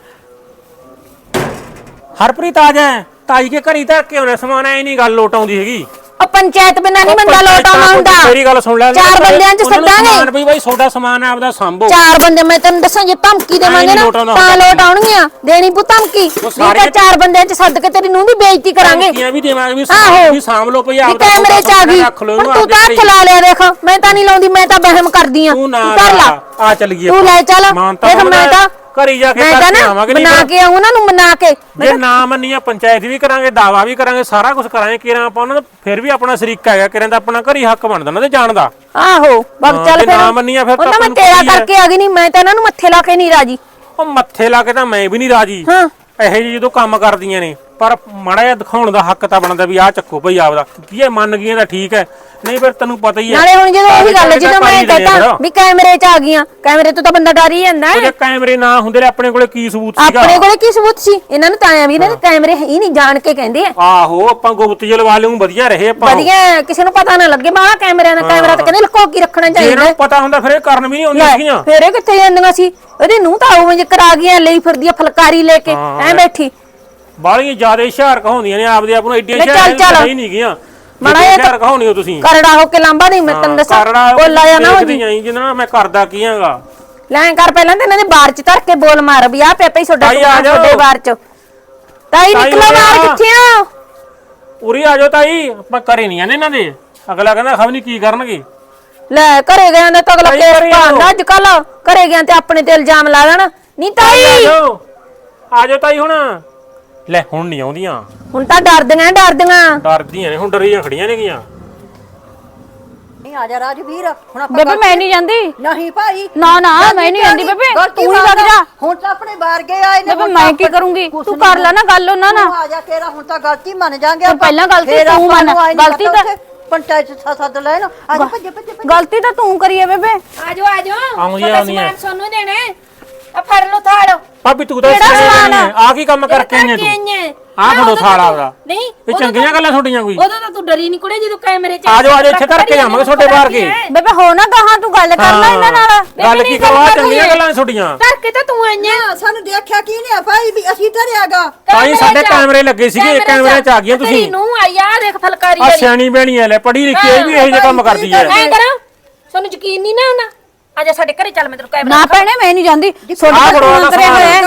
Speaker 4: ਹਰਪ੍ਰੀਤ ਆ ਜਾ। ਤਾਈ ਕੇ ਘਰੀ ਧਰ ਕੇ ਆਉਣਾ ਸਮਾਨ ਐ ਨਹੀਂ ਗੱਲ ਲੋਟ ਆਉਂਦੀ ਹੈਗੀ।
Speaker 3: ਉਹ ਪੰਚਾਇਤ ਬਿਨਾਂ ਨਹੀਂ ਬੰਦਾ ਲੋਟ ਆਉਣਾ ਹੁੰਦਾ।
Speaker 4: ਮੇਰੀ ਗੱਲ ਸੁਣ ਲੈ
Speaker 3: ਚਾਰ ਬੰਦਿਆਂ ਚ
Speaker 4: ਨੂੰ
Speaker 3: ਸੱਦਾਂਗੇ।
Speaker 4: ਵੀ ਬਾਈ ਤੁਹਾਡਾ ਸਮਾਨ ਆਪਦਾ ਸੰਭੋ।
Speaker 3: ਚਾਰ ਬੰਦੇ ਮੈਂ ਤੈਨੂੰ ਦੱਸਾਂ ਜੇ ਧਮਕੀ ਦੇਵਾਂਗੇ
Speaker 4: ਨੀ
Speaker 3: ਨਾ ਤਾਂ। ਲੋਟ ਆਉਣਗੀਆਂ ਦੇਣੀ ਪੂ ਧਮਕੀ। ਨਹੀਂ ਤਾਂ
Speaker 4: ਸਾਰੇ-
Speaker 3: ਚਾਰ ਬੰਦਿਆਂ ਚ ਸੱਦ ਕੇ ਤੇਰੀ ਨੂੰ ਦੀ ਬੇਇੱਜ਼ਤੀ ਕਰਾਂਗੇ।
Speaker 4: ਧਮਕੀਆਂ ਵੀ ਦੇਵਾਂਗੇ ਵੀ ਸਾਂਭ ਵੀ ਸਾਂਭ ਲਓ ਭਈ
Speaker 3: ਵੀ
Speaker 4: ਆਪਦਾ
Speaker 3: ਕੈਮਰੇ ਚ ਆ ਗਈ। ਤੂੰ ਤਾਂ ਹੱਥ ਲਾ ਲਿਆ ਦੇਖ ਮੈਂ ਤਾਂ ਨਹੀਂ ਲਾਉਂਦੀ ਮੈਂ ਤਾਂ ਵਹਿਮ ਕਰਦੀ ਆ।
Speaker 4: ਤੂੰ ਨਾ
Speaker 3: ਕਰ ਲਾ।
Speaker 4: ਆ ਚੱਲ ਗਈ
Speaker 3: ਤੂੰ ਲੈ ਚੱਲ। ਦੇਖ ਮੈਂ ਤਾਂ
Speaker 4: ਘਰੀ ਜਾ ਕੇ
Speaker 3: ਮੈਂ ਤਾਂ
Speaker 4: ਕਰਕੇ
Speaker 3: ਨਾ
Speaker 4: ਆਵਾਂਗੇ
Speaker 3: ਬਣਾ ਕੇ ਆਉਂ ਉਹਨਾਂ ਨੂੰ ਮਨਾ ਕੇ।
Speaker 4: ਜੇ ਨਾ ਮੰਨੀਆਂ ਪੰਚਾਇਤ ਵੀ ਕਰਾਂਗੇ ਦਾਵਾ ਵੀ ਕਰਾਂਗੇ ਸਾਰਾ ਕੁਝ ਕਰਾਂਗੇ ਕਿਰਾਂ ਆਪਾਂ ਉਹਨਾਂ ਦਾ ਫਿਰ ਵੀ ਆਪਣਾ ਸ਼ਰੀਕਾ ਹੈਗਾ ਕਿਰਾਂ ਦਾ ਆਪਣਾ ਘਰੀ ਹੱਕ ਬਣਦਾ ਨਾ ਤੇ ਜਾਣ ਦਾ।
Speaker 3: ਆਹੋ ਬਗ
Speaker 4: ਹਾਂ,
Speaker 3: ਚੱਲ
Speaker 4: ਜੇ
Speaker 3: ਫਿਰ।
Speaker 4: ਨਾ ਮੰਨੀਆਂ ਫਿਰ ਤਾਂ
Speaker 3: ਉਹਨਾਂ ਮੈਂ
Speaker 4: ਆਪਾਂ ਨੂੰ
Speaker 3: ਤੇਰਾ
Speaker 4: ਹੈ।
Speaker 3: ਕਰਕੇ ਆ ਗਈ ਨਹੀਂ ਮੈਂ ਤਾਂ ਇਹਨਾਂ ਨੂੰ ਮੱਥੇ ਲਾ ਕੇ ਨਹੀਂ ਰਾਜੀ।
Speaker 4: ਉਹ ਮੱਥੇ ਲਾ ਕੇ ਤਾਂ ਮੈਂ ਵੀ ਨਹੀਂ ਰਾਜੀ।
Speaker 3: ਹਾਂ।
Speaker 4: ਇਹੋ ਜਿਹੀ ਜਦੋਂ ਕੰਮ ਕਰਦੀਆਂ ਨੇ ਪਰ ਮਾੜਾ ਜਿਹਾ ਦਿਖਾਉਣ ਦਾ ਹੱਕ ਤਾਂ ਬਣਦਾ ਵੀ ਆਹ ਚੱਕੋ ਭਈ ਆਪਦਾ। ਕੀ ਇਹ ਮੰਨ ਗਈਆਂ ਤਾਂ ਠੀਕ ਹੈ। ਨਹੀਂ ਫਿਰ ਤੈਨੂੰ ਪਤਾ ਹੀ ਹੈ।
Speaker 3: ਨਾਲੇ ਹੁਣ ਜਦੋਂ ਉਹੀ ਗੱਲ ਜਦੋਂ ਮੈਂ ਕਹਤਾ ਵੀ ਕੈਮਰੇ 'ਚ ਆ ਗਈਆਂ। ਕੈਮਰੇ ਤੋਂ ਤਾਂ ਬੰਦਾ ਡਰ ਹੀ ਜਾਂਦਾ ਹੈ।
Speaker 4: ਉਹਦੇ ਕੈਮਰੇ ਨਾ ਹੁੰਦੇ ਨੇ ਆਪਣੇ ਕੋਲੇ ਕੀ ਸਬੂਤ ਸੀਗਾ?
Speaker 3: ਆਪਣੇ ਕੋਲੇ ਕੀ ਸਬੂਤ ਸੀ? ਇਹਨਾਂ ਨੂੰ ਤਾਂ ਆਇਆ ਵੀ ਇਹਨਾਂ ਦੇ ਕੈਮਰੇ ਹੀ ਨਹੀਂ ਜਾਣ ਕੇ ਕਹਿੰਦੇ ਆ।
Speaker 4: ਆਹੋ ਆਪਾਂ ਗੁਪਤ ਜਲ ਵਾਲੇ ਨੂੰ ਵਧੀਆ ਰਹੇ ਆਪਾਂ।
Speaker 3: ਵਧੀਆ ਕਿਸੇ ਨੂੰ ਪਤਾ ਨਾ ਲੱਗੇ ਬਾਹਲਾ ਕੈਮਰਿਆਂ ਦਾ ਕੈਮਰਾ ਤਾਂ ਕਹਿੰਦੇ ਲੁਕੋ ਕੇ ਰੱਖਣਾ
Speaker 4: ਜੇ
Speaker 3: ਚਾਹੀਦਾ
Speaker 4: ਇਹਨਾਂ ਨੂੰ ਪਤਾ ਹੁੰਦਾ ਫਿਰ ਇਹ ਕਰਨ ਵੀ ਨਹੀਂ ਆਉਂਦੀਆਂ
Speaker 3: ਲੈ,
Speaker 4: ਸੀਗੀਆਂ।
Speaker 3: ਫਿਰ ਇਹ ਕਿੱਥੇ ਜਾਂਦੀਆਂ ਸੀ? ਉਹਦੀ ਨੂੰ ਤਾਂ ਉਹ ਜਿਕਰ ਆ ਗਈਆਂ ਲਈ ਫਿਰਦੀ ਫਲਕਾਰੀ ਲੈ ਕੇ ਐ ਬੈਠੀ।
Speaker 4: ਬਾਲੀਆਂ ਜ਼ਿਆਦਾ ਹੁਸ਼ਿਆਰ ਕਹਾਉਂਦੀਆਂ ਨੇ ਆਪਦੇ ਆਪ ਨੂੰ ਐਡੀਆਂ
Speaker 3: ਚੱਲ,
Speaker 4: ਹੁਸ਼ਿਆਰ
Speaker 3: ਚੱਲ।
Speaker 4: ਨਹੀਂ ਨਹੀਂਗੀਆਂ
Speaker 3: ਮਾੜਾ ਜਿਹਾ
Speaker 4: ਕਹਾਉਣੀ ਹੋ ਤੁਸੀਂ।
Speaker 3: ਕਰੜਾ ਹੋ ਕੇ ਲਾਂਬਾ ਨਹੀਂ ਮੈਂ ਤੈਨੂੰ ਦੱਸਾਂ। ਬੋਲਾ ਜਾਂ ਨਾ ਹੋ ਜੀ।
Speaker 4: ਆਈ ਜਿੰਨਾ ਮੈਂ ਕਰਦਾ ਕੀ ਹੈਗਾ।
Speaker 3: ਲੈ ਕਰ ਪਹਿਲਾਂ ਤੇ ਇਹਨਾਂ ਦੇ ਬਾਰ ਚ ਧਰ ਕੇ ਬੋਲ ਮਾਰ ਵੀ ਆ ਪੇਪੇ ਹੀ ਛੋਡਾ
Speaker 4: ਤਾਈ ਆ ਜਾਓ।
Speaker 3: ਛੋਡੇ ਬਾਰ ਚ। ਤਾਈ
Speaker 4: ਤਾਈ
Speaker 3: ਨਿਕਲੋ ਬਾਹਰ
Speaker 4: ਆ।
Speaker 3: ਕਿੱਥੇ ਆ?
Speaker 4: ਉਰੀ ਆ ਜਾਓ ਤਾਈ ਆਪਾਂ ਕਰੇ ਨਹੀਂ ਜਾਂਦੇ ਇਹਨਾਂ ਦੇ। ਅਗਲਾ ਕਹਿੰਦਾ ਖਬਰ ਨਹੀਂ ਕੀ ਕਰਨਗੇ।
Speaker 3: ਲੈ ਘਰੇ ਗਿਆ ਤਾਂ ਅਗਲਾ
Speaker 4: ਤਾਈ
Speaker 3: ਕੇਸ
Speaker 4: ਘਰੇ ਆਓ।
Speaker 3: ਭਾਂਦਾ ਅੱਜ ਕੱਲ ਘਰੇ ਗਿਆ ਤੇ ਆਪਣੇ ਤੇ ਇਲਜ਼ਾਮ ਲਾ ਦੇਣ। ਨਹੀਂ
Speaker 4: ਆ
Speaker 3: ਤਾਈ!
Speaker 4: ਜਾਓ। ਆ ਜਾਓ ਤਾਈ ਹੁਣ। ਲੈ ਹੁਣ ਨਹੀਂ ਆਉਂਦੀਆਂ।
Speaker 3: ਹੁਣ ਤਾਂ ਡਰਦੀਆਂ ਡਰਦੀਆਂ।
Speaker 4: ਡਰਦੀਆਂ ਨੇ ਹੁਣ ਡਰੀਆਂ ਖੜੀਆਂ ਨੇਗੀਆਂ
Speaker 2: ਨਹੀਂ ਆ ਜਾ ਰਾਜਵੀਰ ਹੁਣ ਆਪਾਂ
Speaker 1: ਬੇਬੇ ਮੈਂ ਨਹੀਂ ਜਾਂਦੀ।
Speaker 2: ਨਹੀਂ ਭਾਈ।
Speaker 1: ਨਾ ਨਾ ਮੈਂ ਨਹੀਂ ਜਾਂਦੀ ਬੇਬੇ।
Speaker 2: ਗਲਤੀ
Speaker 1: ਤੂੰ ਹੀ ਵਗ
Speaker 2: ਮੰਨ।
Speaker 1: ਜਾ
Speaker 2: ਹੁਣ ਤਾਂ ਆਪਣੇ ਬਾਹਰ ਗਏ ਆਏ ਨੇ
Speaker 1: ਬੇਬੇ
Speaker 2: ਹੁਣ
Speaker 1: ਮੈਂ
Speaker 2: ਤਾਂ
Speaker 1: ਕੀ ਕਰੂੰਗੀ?
Speaker 2: ਕੁਛ
Speaker 1: ਤੂੰ
Speaker 2: ਨਹੀਂ
Speaker 1: ਕਰ ਲੈ ਨਾ ਗੱਲ ਉਹਨਾਂ ਨਾਲ।
Speaker 2: ਤੂੰ ਆ ਜਾ ਕੇਰਾ ਹੁਣ ਤਾਂ ਗਲਤੀ ਮੰਨ ਜਾਾਂਗੇ
Speaker 1: ਤੂੰ ਪਹਿਲਾਂ ਗਲਤੀ ਤੂੰ ਮੰਨ। ਗਲਤੀ ਤਾਂ-
Speaker 2: ਪੰਚਾਇਤ ਚ ਸੱਦ ਲੈ ਨਾ ਅੱਜ ਭੱਜੇ ਭੱਜੇ ਭੱਜੇ।
Speaker 1: ਗਲਤੀ ਤਾਂ ਤੂੰ ਕਰੀ ਹੈ ਬੇਬੇ।
Speaker 3: ਆਜੋ ਆਜੋ।
Speaker 4: ਆਉਂਦੀਆਂ ਆਉਂਦੀਆਂ।
Speaker 3: ਸੋਨੂੰ ਦੇਣਾ ਆ ਫੜ ਲੋ ਥਾੜ
Speaker 4: ਭਾਬੀ ਤੂੰ ਤਾਂ
Speaker 3: ਕਿਹੜਾ
Speaker 4: ਸਿਆਣੀ
Speaker 3: ਸਮਾਨ ਆ?
Speaker 4: ਆ ਕੀ ਕੰਮ ਕਰਕੇ ਆਈਆਂ ਤੂੰ? ਆ ਫੜੋ ਥਾਲ ਆਪਦਾ।
Speaker 3: ਨਹੀਂ
Speaker 4: ਇਹ ਚੰਗੀਆਂ ਗੱਲਾਂ ਤੁਹਾਡੀਆਂ ਕੋਈ?
Speaker 3: ਉਦੋਂ ਤਾਂ ਤੂੰ ਡਰੀ ਨਹੀਂ ਕੁੜੇ ਜਦੋਂ ਕੈਮਰੇ 'ਚ
Speaker 4: ਆ ਜਾਓ ਆ ਜਾਓ ਇੱਥੇ ਧਰ ਕੇ ਜਾਵਾਂਗੇ ਤੁਹਾਡੇ ਬਾਹਰ ਕੇ।
Speaker 1: ਬੇਬੇ ਹੋ ਨਾ ਗਾਹਾਂ ਤੂੰ ਗੱਲ ਕਰ ਲੈ ਇਹਨਾਂ ਨਾਲ।
Speaker 4: ਗੱਲ ਕੀ ਕਰੋ ਆ ਚੰਗੀਆਂ ਗੱਲਾਂ ਨੇ ਤੁਹਾਡੀਆਂ।
Speaker 3: ਧਰ ਕੇ ਤਾਂ ਤੂੰ ਆਈਆਂ।
Speaker 2: ਨਾ, ਸਾਨੂੰ ਦੇਖਿਆ ਕੀ ਨਹੀਂ ਆ ਭਾਈ ਵੀ ਅਸੀਂ ਧਰਿਆਗਾ।
Speaker 4: ਤਾਂ ਹੀ ਸਾਡੇ ਕੈਮਰੇ ਲੱਗੇ ਸੀਗੇ ਕੈਮਰੇ 'ਚ ਆ ਗਈਆਂ ਤੁਸੀਂ।
Speaker 3: ਨੂੰ ਆਈ ਆ ਦੇਖ ਫਲਕਾਰੀ
Speaker 4: ਆ ਸਿਆਣੀ ਐ ਲੈ ਪੜ੍ਹੀ ਲਿਖੀ ਇਹ ਵੀ ਇਹੋ ਜਿਹੇ ਕੰਮ ਕਰਦੀ ਐ।
Speaker 3: ਐ ਕਰਾਂ ਤੁਹਾਨੂੰ ਯਕੀਨ ਨਹੀਂ ਨਾ ਆਜਾ ਸਾਡੇ ਘਰੇ ਚੱਲ ਮੈਂ ਤੈਨੂੰ ਕੈਮਰਾ
Speaker 1: ਨਾ ਭੈਣੇ ਮੈਂ ਨਹੀਂ ਜਾਂਦੀ
Speaker 4: ਆ
Speaker 1: ਤੁਹਾਡੇ
Speaker 4: ਫੜੋ
Speaker 1: ਕੋਲ
Speaker 4: ਆ
Speaker 1: ਕਰਿਆ ਹੋਇਆ ਹੈ।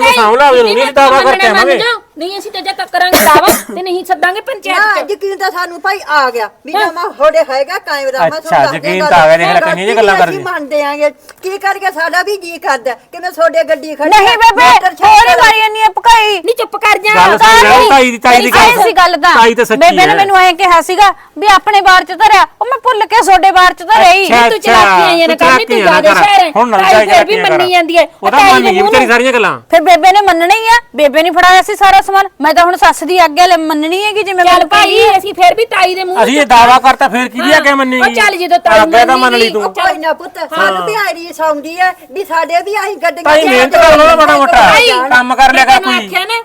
Speaker 4: ਨੂੰ ਸਾਂਭ ਲਾ ਦਾਵਾ ਕਰਕੇ ਆਵਾਂਗੇ
Speaker 3: ਨਹੀਂ ਅਸੀਂ ਤਾਂ ਜਦ ਤੱਕ ਕਰਾਂਗੇ ਦਾਵਾ ਤੇ ਨਹੀਂ ਸੱਦਾਂਗੇ
Speaker 2: ਨਾ
Speaker 3: ਪੰਚਾਇਤ 'ਚ।
Speaker 2: ਯਕੀਨ ਤਾਂ ਸਾਨੂੰ ਭਾਈ ਆ ਗਿਆ। ਵੀ ਨਾ ਮੈਂ ਹੋੜੇ ਹੈਗਾ ਕੈਮਰਾ ਮੈਂ
Speaker 4: ਅੱਛਾ, ਯਕੀਨ ਤਾਂ ਆ ਗਿਆ, ਦੇਖ ਲੈ ਕਿੰਨੀਆਂ ਜਿਹੀਆਂ ਗੱਲਾਂ ਕਰਦੀ।
Speaker 2: ਅਸੀਂ ਮੰਨਦੇ ਆਂਗੇ? ਕੀ ਕਰਕੇ ਸਾਡਾ ਵੀ ਜੀ ਕਰਦਾ ਕਿ ਮੈਂ ਤੁਹਾਡੇ ਗੱਡੀ ਖੜੀ
Speaker 1: ਨਹੀਂ ਬੇਬੇ
Speaker 2: ਮੋਟਰ ਛੱਡ
Speaker 1: ਹੋਰ
Speaker 2: ਕੇ
Speaker 1: ਵਾਰੀ ਨਹੀਂ ਪਕਾਈ
Speaker 3: ਨਹੀਂ ਚੁੱਪ ਕਰ ਜਾ।
Speaker 4: ਗੱਲ ਸੁਣ ਲੈ ਤਾਈ ਦੀ ਤਾਈ ਦੀ ਗੱਲ
Speaker 1: ਸੀ ਗੱਲ ਤਾਂ।
Speaker 4: ਤਾਈ ਤਾਂ ਸੱਚੀ
Speaker 1: ਬੇਬੇ ਨੇ। ਮੈਨੂੰ ਐਂ ਕਿਹਾ ਸੀਗਾ ਵੀ ਆਪਣੇ ਬਾਰ ਚ ਧਰਿਆ ਉਹ ਮੈਂ ਭੁੱਲ ਕੇ ਤੁਹਾਡੇ ਬਾਰ ਚ ਧਰਿਆ ਹੀ
Speaker 4: ਅੱਛਾ,
Speaker 3: ਤੂੰ ਚਲਾਕੀਆਂ ਜਾਂ ਨਾ
Speaker 4: ਤੂੰ
Speaker 3: ਕਰਨੀ ਤੂੰ
Speaker 4: ਚਲਾਕੀਆਂ ਨਾ ਕਰ।
Speaker 3: ਸ਼ਹਿਰ ਹੈ।
Speaker 4: ਹੁਣ ਨਾ
Speaker 3: ਤਾਈ ਫਿਰ ਵੀ ਮੰਨੀ
Speaker 4: ਕਰ।
Speaker 3: ਜਾਂਦੀ ਹੈ।
Speaker 4: ਉਹ ਤਾਂ
Speaker 3: ਤਾਈ
Speaker 4: ਮੰਨ
Speaker 3: ਦੇ
Speaker 4: ਗਈ
Speaker 3: ਮੂੰਹ
Speaker 4: ਵਿਚਾਰੀ
Speaker 3: ਨੂੰ-
Speaker 4: ਸਾਰੀਆਂ ਗੱਲਾਂ।
Speaker 1: ਫਿਰ ਬੇਬੇ ਨੇ ਮੰਨਣਾ ਹੀ ਆ। ਬੇਬੇ ਨੇ ਫੜਾਇਆ ਸੀ ਸਾਰਾ ਸਮਾਨ? ਮੈਂ ਤਾਂ ਹੁਣ ਸੱਸ ਦੀ ਆਗਿਆ ਲੈ ਮੰਨਣੀ ਹੈਗੀ ਜਿਵੇਂ
Speaker 3: ਚੱਲ
Speaker 1: ਮੈਨੂੰ
Speaker 3: ਭਾਈ ਅਸੀਂ ਫਿਰ ਵੀ ਤਾਈ ਦੇ ਮੂੰਹ
Speaker 4: ਅਸੀਂ ਇਹ ਦਾਵਾ ਕਰਤਾ ਫੇਰ ਕਿਹਦੀ ਆ ਕੇ ਮੰਨੀ
Speaker 3: ਉਹ ਚੱਲ ਜਦੋਂ ਤਾਈ
Speaker 4: ਅੱਗੇ ਤਾਂ ਮੰਨ ਲਈ ਤੂੰ।
Speaker 2: ਉਹ ਕੋਈ ਨਾ ਪੁੱਤ ਸਾਨੂੰ ਵੀ ਆਈ ਸੌਂਦੀ ਹੈ ਵੀ ਸਾਡੇ ਵੀ ਆਹੀ ਗੱਡੀਆਂ
Speaker 4: ਤਾਈ ਮਿਹਨਤ ਕਰ ਲੋ ਮਾੜਾ ਮੋਟਾ ਕੰਮ ਕਰ ਲਿਆ ਕਰ
Speaker 3: ਤੈਨੂੰ
Speaker 4: ਕੋਈ।
Speaker 3: ਆਖਿਆ ਨਾ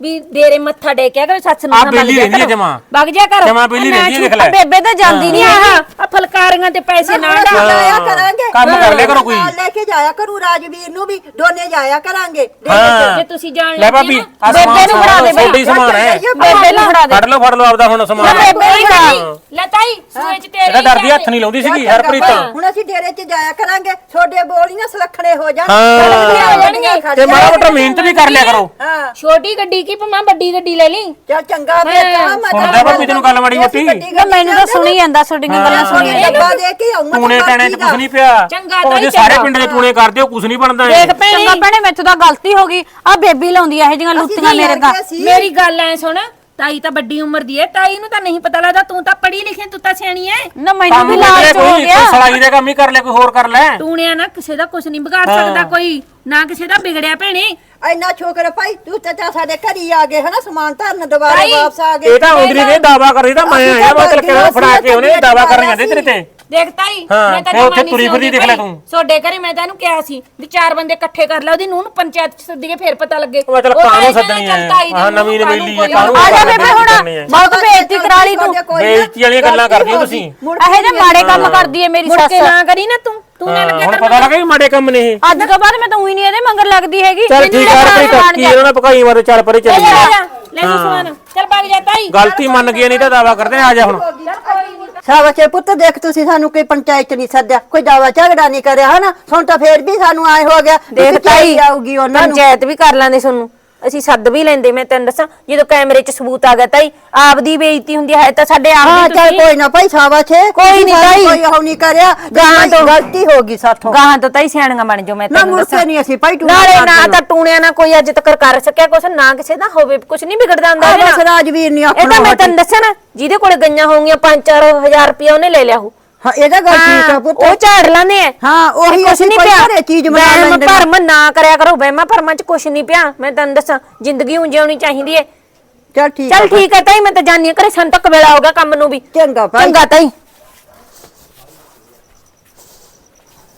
Speaker 3: ਵੀ ਡੇਰੇ ਮੱਥਾ ਟੇਕਿਆ ਕਰ ਸੱਸ ਨੂੰ ਨਾ
Speaker 4: ਬੇਲੀ
Speaker 3: ਮੰਨ
Speaker 4: ਰਹਿੰਦੀ ਹੈ
Speaker 3: ਕਰੋ।
Speaker 4: ਜਮਾਂ।
Speaker 3: ਵਗ ਜਾ ਕਰ।
Speaker 4: ਜਮਾਂ ਬੇਲੀ ਰਹਿੰਦੀ ਹੈ, ਦੇਖ ਲੈ।
Speaker 1: ਬੇਬੇ ਤਾਂ ਜਾਂਦੀ
Speaker 3: ਨਹੀਂ ਆਹ ਆ ਫਲਕਾਰੀਆਂ ਤੇ ਪੈਸੇ ਨਾ ਡਾ
Speaker 2: ਜਾਇਆ ਕਰਾਂਗੇ।
Speaker 4: ਕੰਮ ਕਰ ਲਿਆ ਕਰੋ ਕੋਈ।
Speaker 2: ਨਾਲ ਲੈ ਕੇ ਜਾਇਆ ਕਰੂ ਰਾਜਵੀਰ ਨੂੰ ਵੀ ਦੋਨੇ ਜਾਇਆ ਕਰਾਂਗੇ।
Speaker 4: ਹਾਂ।
Speaker 3: ਜੇ ਤੁਸੀਂ ਜਾਣ
Speaker 4: ਲੈ
Speaker 3: ਲੱਗੇ
Speaker 4: ਭਾਬੀ
Speaker 3: ਨਾ,
Speaker 4: ਆ
Speaker 1: ਬੇਬੇ
Speaker 4: ਸਮਾਨ
Speaker 1: ਨੂੰ ਫੜਾ ਦੇ ਬਈ।
Speaker 4: ਤੁਹਾਡੀ ਸਮਾਨ ਹੈ।
Speaker 1: ਬੇਬੇ ਨੂੰ ਫੜਾ ਦੇ।
Speaker 4: ਫੜ ਲਓ ਫੜ ਲਓ ਆਪਦਾ ਹੁਣ ਸਮਾਨ।
Speaker 1: ਬੇਬੇ ਨੂੰ ਫੜਾ
Speaker 3: ਲੈ ਤਾਈ ਸੂਏ ਚ ਤੇਰੇ
Speaker 4: ਇਹਦਾ ਡਰਦੀ ਹੱਥ ਨਹੀਂ ਲਾਉਂਦੀ ਸੀਗੀ ਹਰਪ੍ਰੀਤ।
Speaker 2: ਹੁਣ ਅਸੀਂ ਡੇਰੇ 'ਚ ਜਾਇਆ ਕਰਾਂਗੇ ਛੋਡੇ ਬੋਲੀਆਂ ਸੁਲੱਖਣੇ ਹੋ ਜਾਣ।
Speaker 4: ਹਾਂ।
Speaker 2: ਹੋ ਜਾਣਗੇ।
Speaker 4: ਤੇ ਮਾੜਾ ਮੋਟਾ ਮਿਹਨਤ ਵੀ ਕਰ ਲਿਆ ਕਰੋ।
Speaker 2: ਹਾਂ।
Speaker 3: ਛੋਟੀ ਗੱਡੀ ਕੀ ਪਮਾ ਵੱਡੀ ਗੱਡੀ ਲੈ ਲਈ?
Speaker 2: ਚੱਲ ਚੰਗਾ ਫੇਰ ਤਾਂ ਮੈਂ
Speaker 4: ਸੁਣਦਾ ਭਾਬੀ ਤੈਨੂੰ ਗੱਲ ਮਾੜੀ ਮੋਟੀ?
Speaker 1: ਮੈਨੂੰ ਤਾਂ ਸੁਣੀ ਜਾਂਦਾ ਤੁਹਾਡੀਆਂ ਗੱਲਾਂ ਸੁਣੀ ਜਾਂਦਾ
Speaker 2: ਡੱਬਾ ਦੇ ਕੇ ਆਉਂਗਾ
Speaker 4: ਟੂਣੇ ਟਾਣੇ ਚ ਕੁਝ ਨਹੀਂ ਪਿਆ।
Speaker 3: ਚੰਗਾ
Speaker 4: ਜੇ ਸਾਰੇ। ਪਿੰਡ ਦੇ ਟੂਣੇ ਕਰਦੇ ਹੋ ਕੁਝ ਨਹੀਂ ਬਣਦਾ।
Speaker 3: ਦੇਖ ਭੈਣੇ
Speaker 1: ਚੰਗਾ ਭੈਣੇ ਮੈਥੋਂ ਤਾਂ ਗਲਤੀ ਹੋ ਗਈ। ਆ ਬੇਬੀ ਲਾਉਂਦੀ ਆ ਇਹ ਜਿਹੀਆਂ ਲੁੱਟੀਆਂ ਮੇਰੇ ਤਾਂ।
Speaker 3: ਮੇਰੀ ਗੱਲ ਐ ਸੁਣ ਤਾਈ ਤਾਂ ਵੱਡੀ ਉਮਰ ਦੀ ਐ ਤਾਈ ਨੂੰ ਤਾਂ ਨਹੀਂ ਪਤਾ ਲੱਗਦਾ ਤੂੰ ਤਾਂ ਪੜ੍ਹੀ ਲਿਖੀ ਤੂੰ ਤਾਂ ਸਿਆਣੀ ਐ।
Speaker 1: ਨਾ ਮੈਨੂੰ ਵੀ ਲਾਲਚ ਹੋ ਗਿਆ।
Speaker 4: ਸਲਾਈ ਦਾ ਕੰਮ ਹੀ ਕਰ ਲੈ ਕੋਈ ਹੋਰ ਕਰ ਲੈ
Speaker 3: ਟੂਣਿਆ ਨਾ ਕਿਸੇ ਦਾ ਕੁਝ ਨਹੀਂ ਵਿਗਾੜ ਸਕਦਾ ਕੋਈ ਨਾ ਕਿਸੇ ਦਾ ਵਿਗੜਿਆ ਭੈਣੇ
Speaker 2: ਇੰਨਾ ਛੋਕਰ ਭਾਈ ਤੂੰ ਤਾਂ ਤਾਂ ਸਾਡੇ ਘਰ ਹੀ ਆ ਗਏ ਹਨਾ ਸਮਾਨ ਧਰਨ ਦੁਬਾਰਾ
Speaker 3: ਭਾਈ,
Speaker 2: ਵਾਪਸ ਆ ਗਏ
Speaker 4: ਇਹ ਤਾਂ ਆਉਂਦਰੀ ਦੇ ਦਾਵਾ ਕਰਦੀ ਤਾਂ ਮੈਂ ਆਇਆ ਮੈਂ ਚਲ ਕੇ ਫੜਾ ਕੇ ਉਹਨੇ ਦਾਵਾ ਕਰਨ ਜਾਂਦੇ ਤੇਰੇ ਤੇ
Speaker 3: ਦੇਖ ਤਾਈ
Speaker 4: ਹਾਂ,
Speaker 3: ਮੈਂ ਤਾਂ
Speaker 4: ਫਿਰ ਉੱਥੇ
Speaker 3: ਜਵਾਨੀ
Speaker 4: ਤੁਰੀ ਫਿਰਦੀ ਦੇਖ ਲੈ। ਤੂੰ।
Speaker 3: ਤੁਹਾਡੇ ਘਰੇ ਮੈਂ ਤੈਨੂੰ ਕਿਹਾ ਸੀ ਵੀ ਚਾਰ ਬੰਦੇ ਇਕੱਠੇ ਕਰ ਲੈ ਉਹਦੀ ਨੂੰਹ ਨੂੰ ਪੰਚਾਇਤ ਚ ਸੱਦੀਏ ਫੇਰ ਪਤਾ ਲੱਗੇ
Speaker 4: ਉਹ ਚੱਲ
Speaker 3: ਤਾਂ
Speaker 4: ਕਾਹਨੂੰ
Speaker 3: ਇਹ
Speaker 4: ਸੱਦਣੀ ਹੈ? ਆਹ ਨਵੀਂ ਨਵੇਲੀ ਹੈ, ਕਾਹਨੂੰ
Speaker 1: ਆ ਜਾ ਬੇਬੇ ਹੁਣ। ਬਹੁਤ ਬੇਇੱਜ਼ਤੀ ਕਰਾ ਲਈ ਤੂੰ
Speaker 4: ਬੇਇੱਜ਼ਤੀ ਵਾਲੀਆਂ ਗੱਲਾਂ ਕਰਦੀ ਹੋ ਤੁਸੀਂ
Speaker 1: ਇਹੋ ਜਿਹੇ ਮਾੜੇ ਕੰਮ ਕਰਦੀ ਹੈ ਮੇਰੀ
Speaker 3: ਮੁੜ ਕੇ ਨਾ ਕਰੀ ਨਾ ਤੂੰ। ਤੂੰ ਨਾ ਲੱਗਿਆ
Speaker 4: ਹੁਣ
Speaker 3: ਕਰ
Speaker 4: ਪਤਾ ਲੱਗਾ ਵੀ ਮਾੜੇ ਕੰਮ ਨੇ ਇਹ।
Speaker 1: ਅੱਜ ਤੋਂ ਬਾਅਦ ਮੈਂ ਤਾਂ ਉਹੀ ਨਹੀਂ ਇਹਦੇ ਮੰਗਰ ਲੱਗਦੀ ਹੈਗੀ।
Speaker 4: ਚੱਲ
Speaker 1: ਮੈਨੂੰ
Speaker 4: ਠੀਕ ਆ ਕੀ
Speaker 1: ਜਾ-
Speaker 4: ਉਹਨਾਂ ਪਕਾਈ ਮਾਰੇ ਚੱਲ ਪਰੇ ਚੱਲੀ
Speaker 3: ਲੈ ਜਾ ਲੈ ਜਾ ਸਮਾਨ। ਚੱਲ ਭੱਗ ਜਾ ਤਾਈ।
Speaker 4: ਗਲਤੀ ਮੰਨ ਗਈ ਨਹੀਂ ਤਾਂ ਦਾਵਾ ਕਰਦੇ ਨੇ ਆ ਜਾ ਹੁਣ।
Speaker 2: ਸਾਵਕੇ ਪੁੱਤ ਦੇਖ ਤੁਸੀਂ ਸਾਨੂੰ ਕੋਈ ਪੰਚਾਇਤ ਚ ਨਹੀਂ ਸੱਦਿਆ ਕੋਈ ਦਾਵਾ ਝਗੜਾ ਨਹੀਂ ਕਰਿਆ ਹਨਾ? ਹੁਣ ਤਾਂ ਫੇਰ ਵੀ ਸਾਨੂੰ ਆਏ ਹੋ ਗਿਆ
Speaker 3: ਦੇਖ ਤਾਈ
Speaker 2: ਆਊਗੀ ਉਹਨਾਂ ਨੂੰ।
Speaker 3: ਪੰਚਾਇਤ ਵੀ ਕਰ ਲਾਂਦੇ ਤੁਹਾਨੂੰ। ਅਸੀਂ ਸੱਦ ਵੀ ਲੈਂਦੇ ਮੈਂ ਤੈਨੂੰ ਦੱਸਾਂ ਜਦੋਂ ਕੈਮਰੇ 'ਚ ਸਬੂਤ ਆ ਗਿਆ ਤਾਈ ਆਪਦੀ ਬੇਇੱਜ਼ਤੀ ਹੁੰਦੀ ਹੈ ਤਾਂ ਸਾਡੇ ਆਪ
Speaker 2: ਹਾਂ
Speaker 3: ਦੀ
Speaker 2: ਚੱਲ
Speaker 3: ਤੁਸੀਂ
Speaker 2: ਕੋਈ ਨਾ ਭਾਈ ਸਾਵਕੇ
Speaker 3: ਕੋਈ ਨੀ ਤਾਈ।
Speaker 2: ਕੋਈ ਉਹ ਨਹੀਂ ਕਰਿਆ
Speaker 3: ਗਾਹਾਂ ਤੋਂ-
Speaker 2: ਗਲਤੀ ਹੋ ਗਈ ਸਾਥੋਂ।
Speaker 3: ਗਾਹਾਂ ਤੋਂ ਤਾਈ ਸਿਆਣੀਆਂ ਬਣ ਜਾਓ ਮੈਂ
Speaker 2: ਨਾ
Speaker 3: ਤੈਨੂੰ
Speaker 2: ਮੁੜ
Speaker 3: ਦੱਸਾਂ।
Speaker 2: ਕੇ ਨਹੀਂ ਅਸੀਂ ਭਾਈ ਟੂਣਾ
Speaker 3: ਨਾਲੇ ਨਾ ਤਾਂ ਟੂਣਿਆ ਨਾ ਕੋਈ ਅੱਜ ਤੱਕ ਕਰ ਸਕਿਆ ਕੁਛ ਨਾ ਕਿਸੇ ਦਾ ਹੋਵੇ ਕੁਛ ਨਹੀਂ ਵਿਗੜਦਾ ਹੁੰਦਾ ਇਹਦੇ ਨਾਲ।
Speaker 2: ਰਾਜਵੀਰ ਨਹੀਂ
Speaker 3: ਇਹ ਤਾਂ ਮੈਂ ਤੈਨੂੰ ਦੱਸਾਂ ਨਾ ਜਿਹਦੇ ਕੋਲੇ ਗਈਆਂ ਹੋਣਗੀਆਂ 5-4000 ਰੁਪਇਆ ਉਹਨੇ ਲੈ ਲਿਆ ਹੋ
Speaker 2: ਹਾਂ ਇਹਦਾ ਗੱਲ ਠੀਕ ਆ ਪੁੱਤ।
Speaker 3: ਉਹ ਝਾੜ ਲਾਂਦੇ ਆ।
Speaker 2: ਹਾਂ, ਉਹੀ
Speaker 3: ਕੁਛ
Speaker 2: ਅਸੀਂ ਕੋਈ
Speaker 3: ਪਿਆ।
Speaker 2: ਘਰੇ ਚੀਜ਼ ਬਣਾ
Speaker 3: ਵਹਿਮ
Speaker 2: ਲੈਂਦੇ ਨੇ।
Speaker 3: ਭਰਮ ਨਾ ਕਰਿਆ ਕਰੋ ਵਹਿਮਾਂ ਭਰਮਾਂ ਚ ਕੁਛ ਨਹੀਂ ਪਿਆ। ਮੈਂ ਤੈਨੂੰ ਦੱਸਾਂ ਜ਼ਿੰਦਗੀ ਉਂਝ ਜਿਉਣੀ ਚਾਹੀਦੀ ਏ।
Speaker 2: ਚੱਲ ਠੀਕ
Speaker 3: ਚੱਲ
Speaker 2: ਆ
Speaker 3: ਠੀਕ ਹੈ ਤਾਈ ਮੈਂ ਤਾਂ ਜਾਣੀ ਕਰੇ ਸਾਨੂੰ ਤੱਕ ਵੇਲਾ ਹੋ ਗਿਆ ਕੰਮ ਨੂੰ ਵੀ।
Speaker 2: ਚੰਗਾ ਭਾਈ।
Speaker 3: ਚੰਗਾ ਤਾਈ।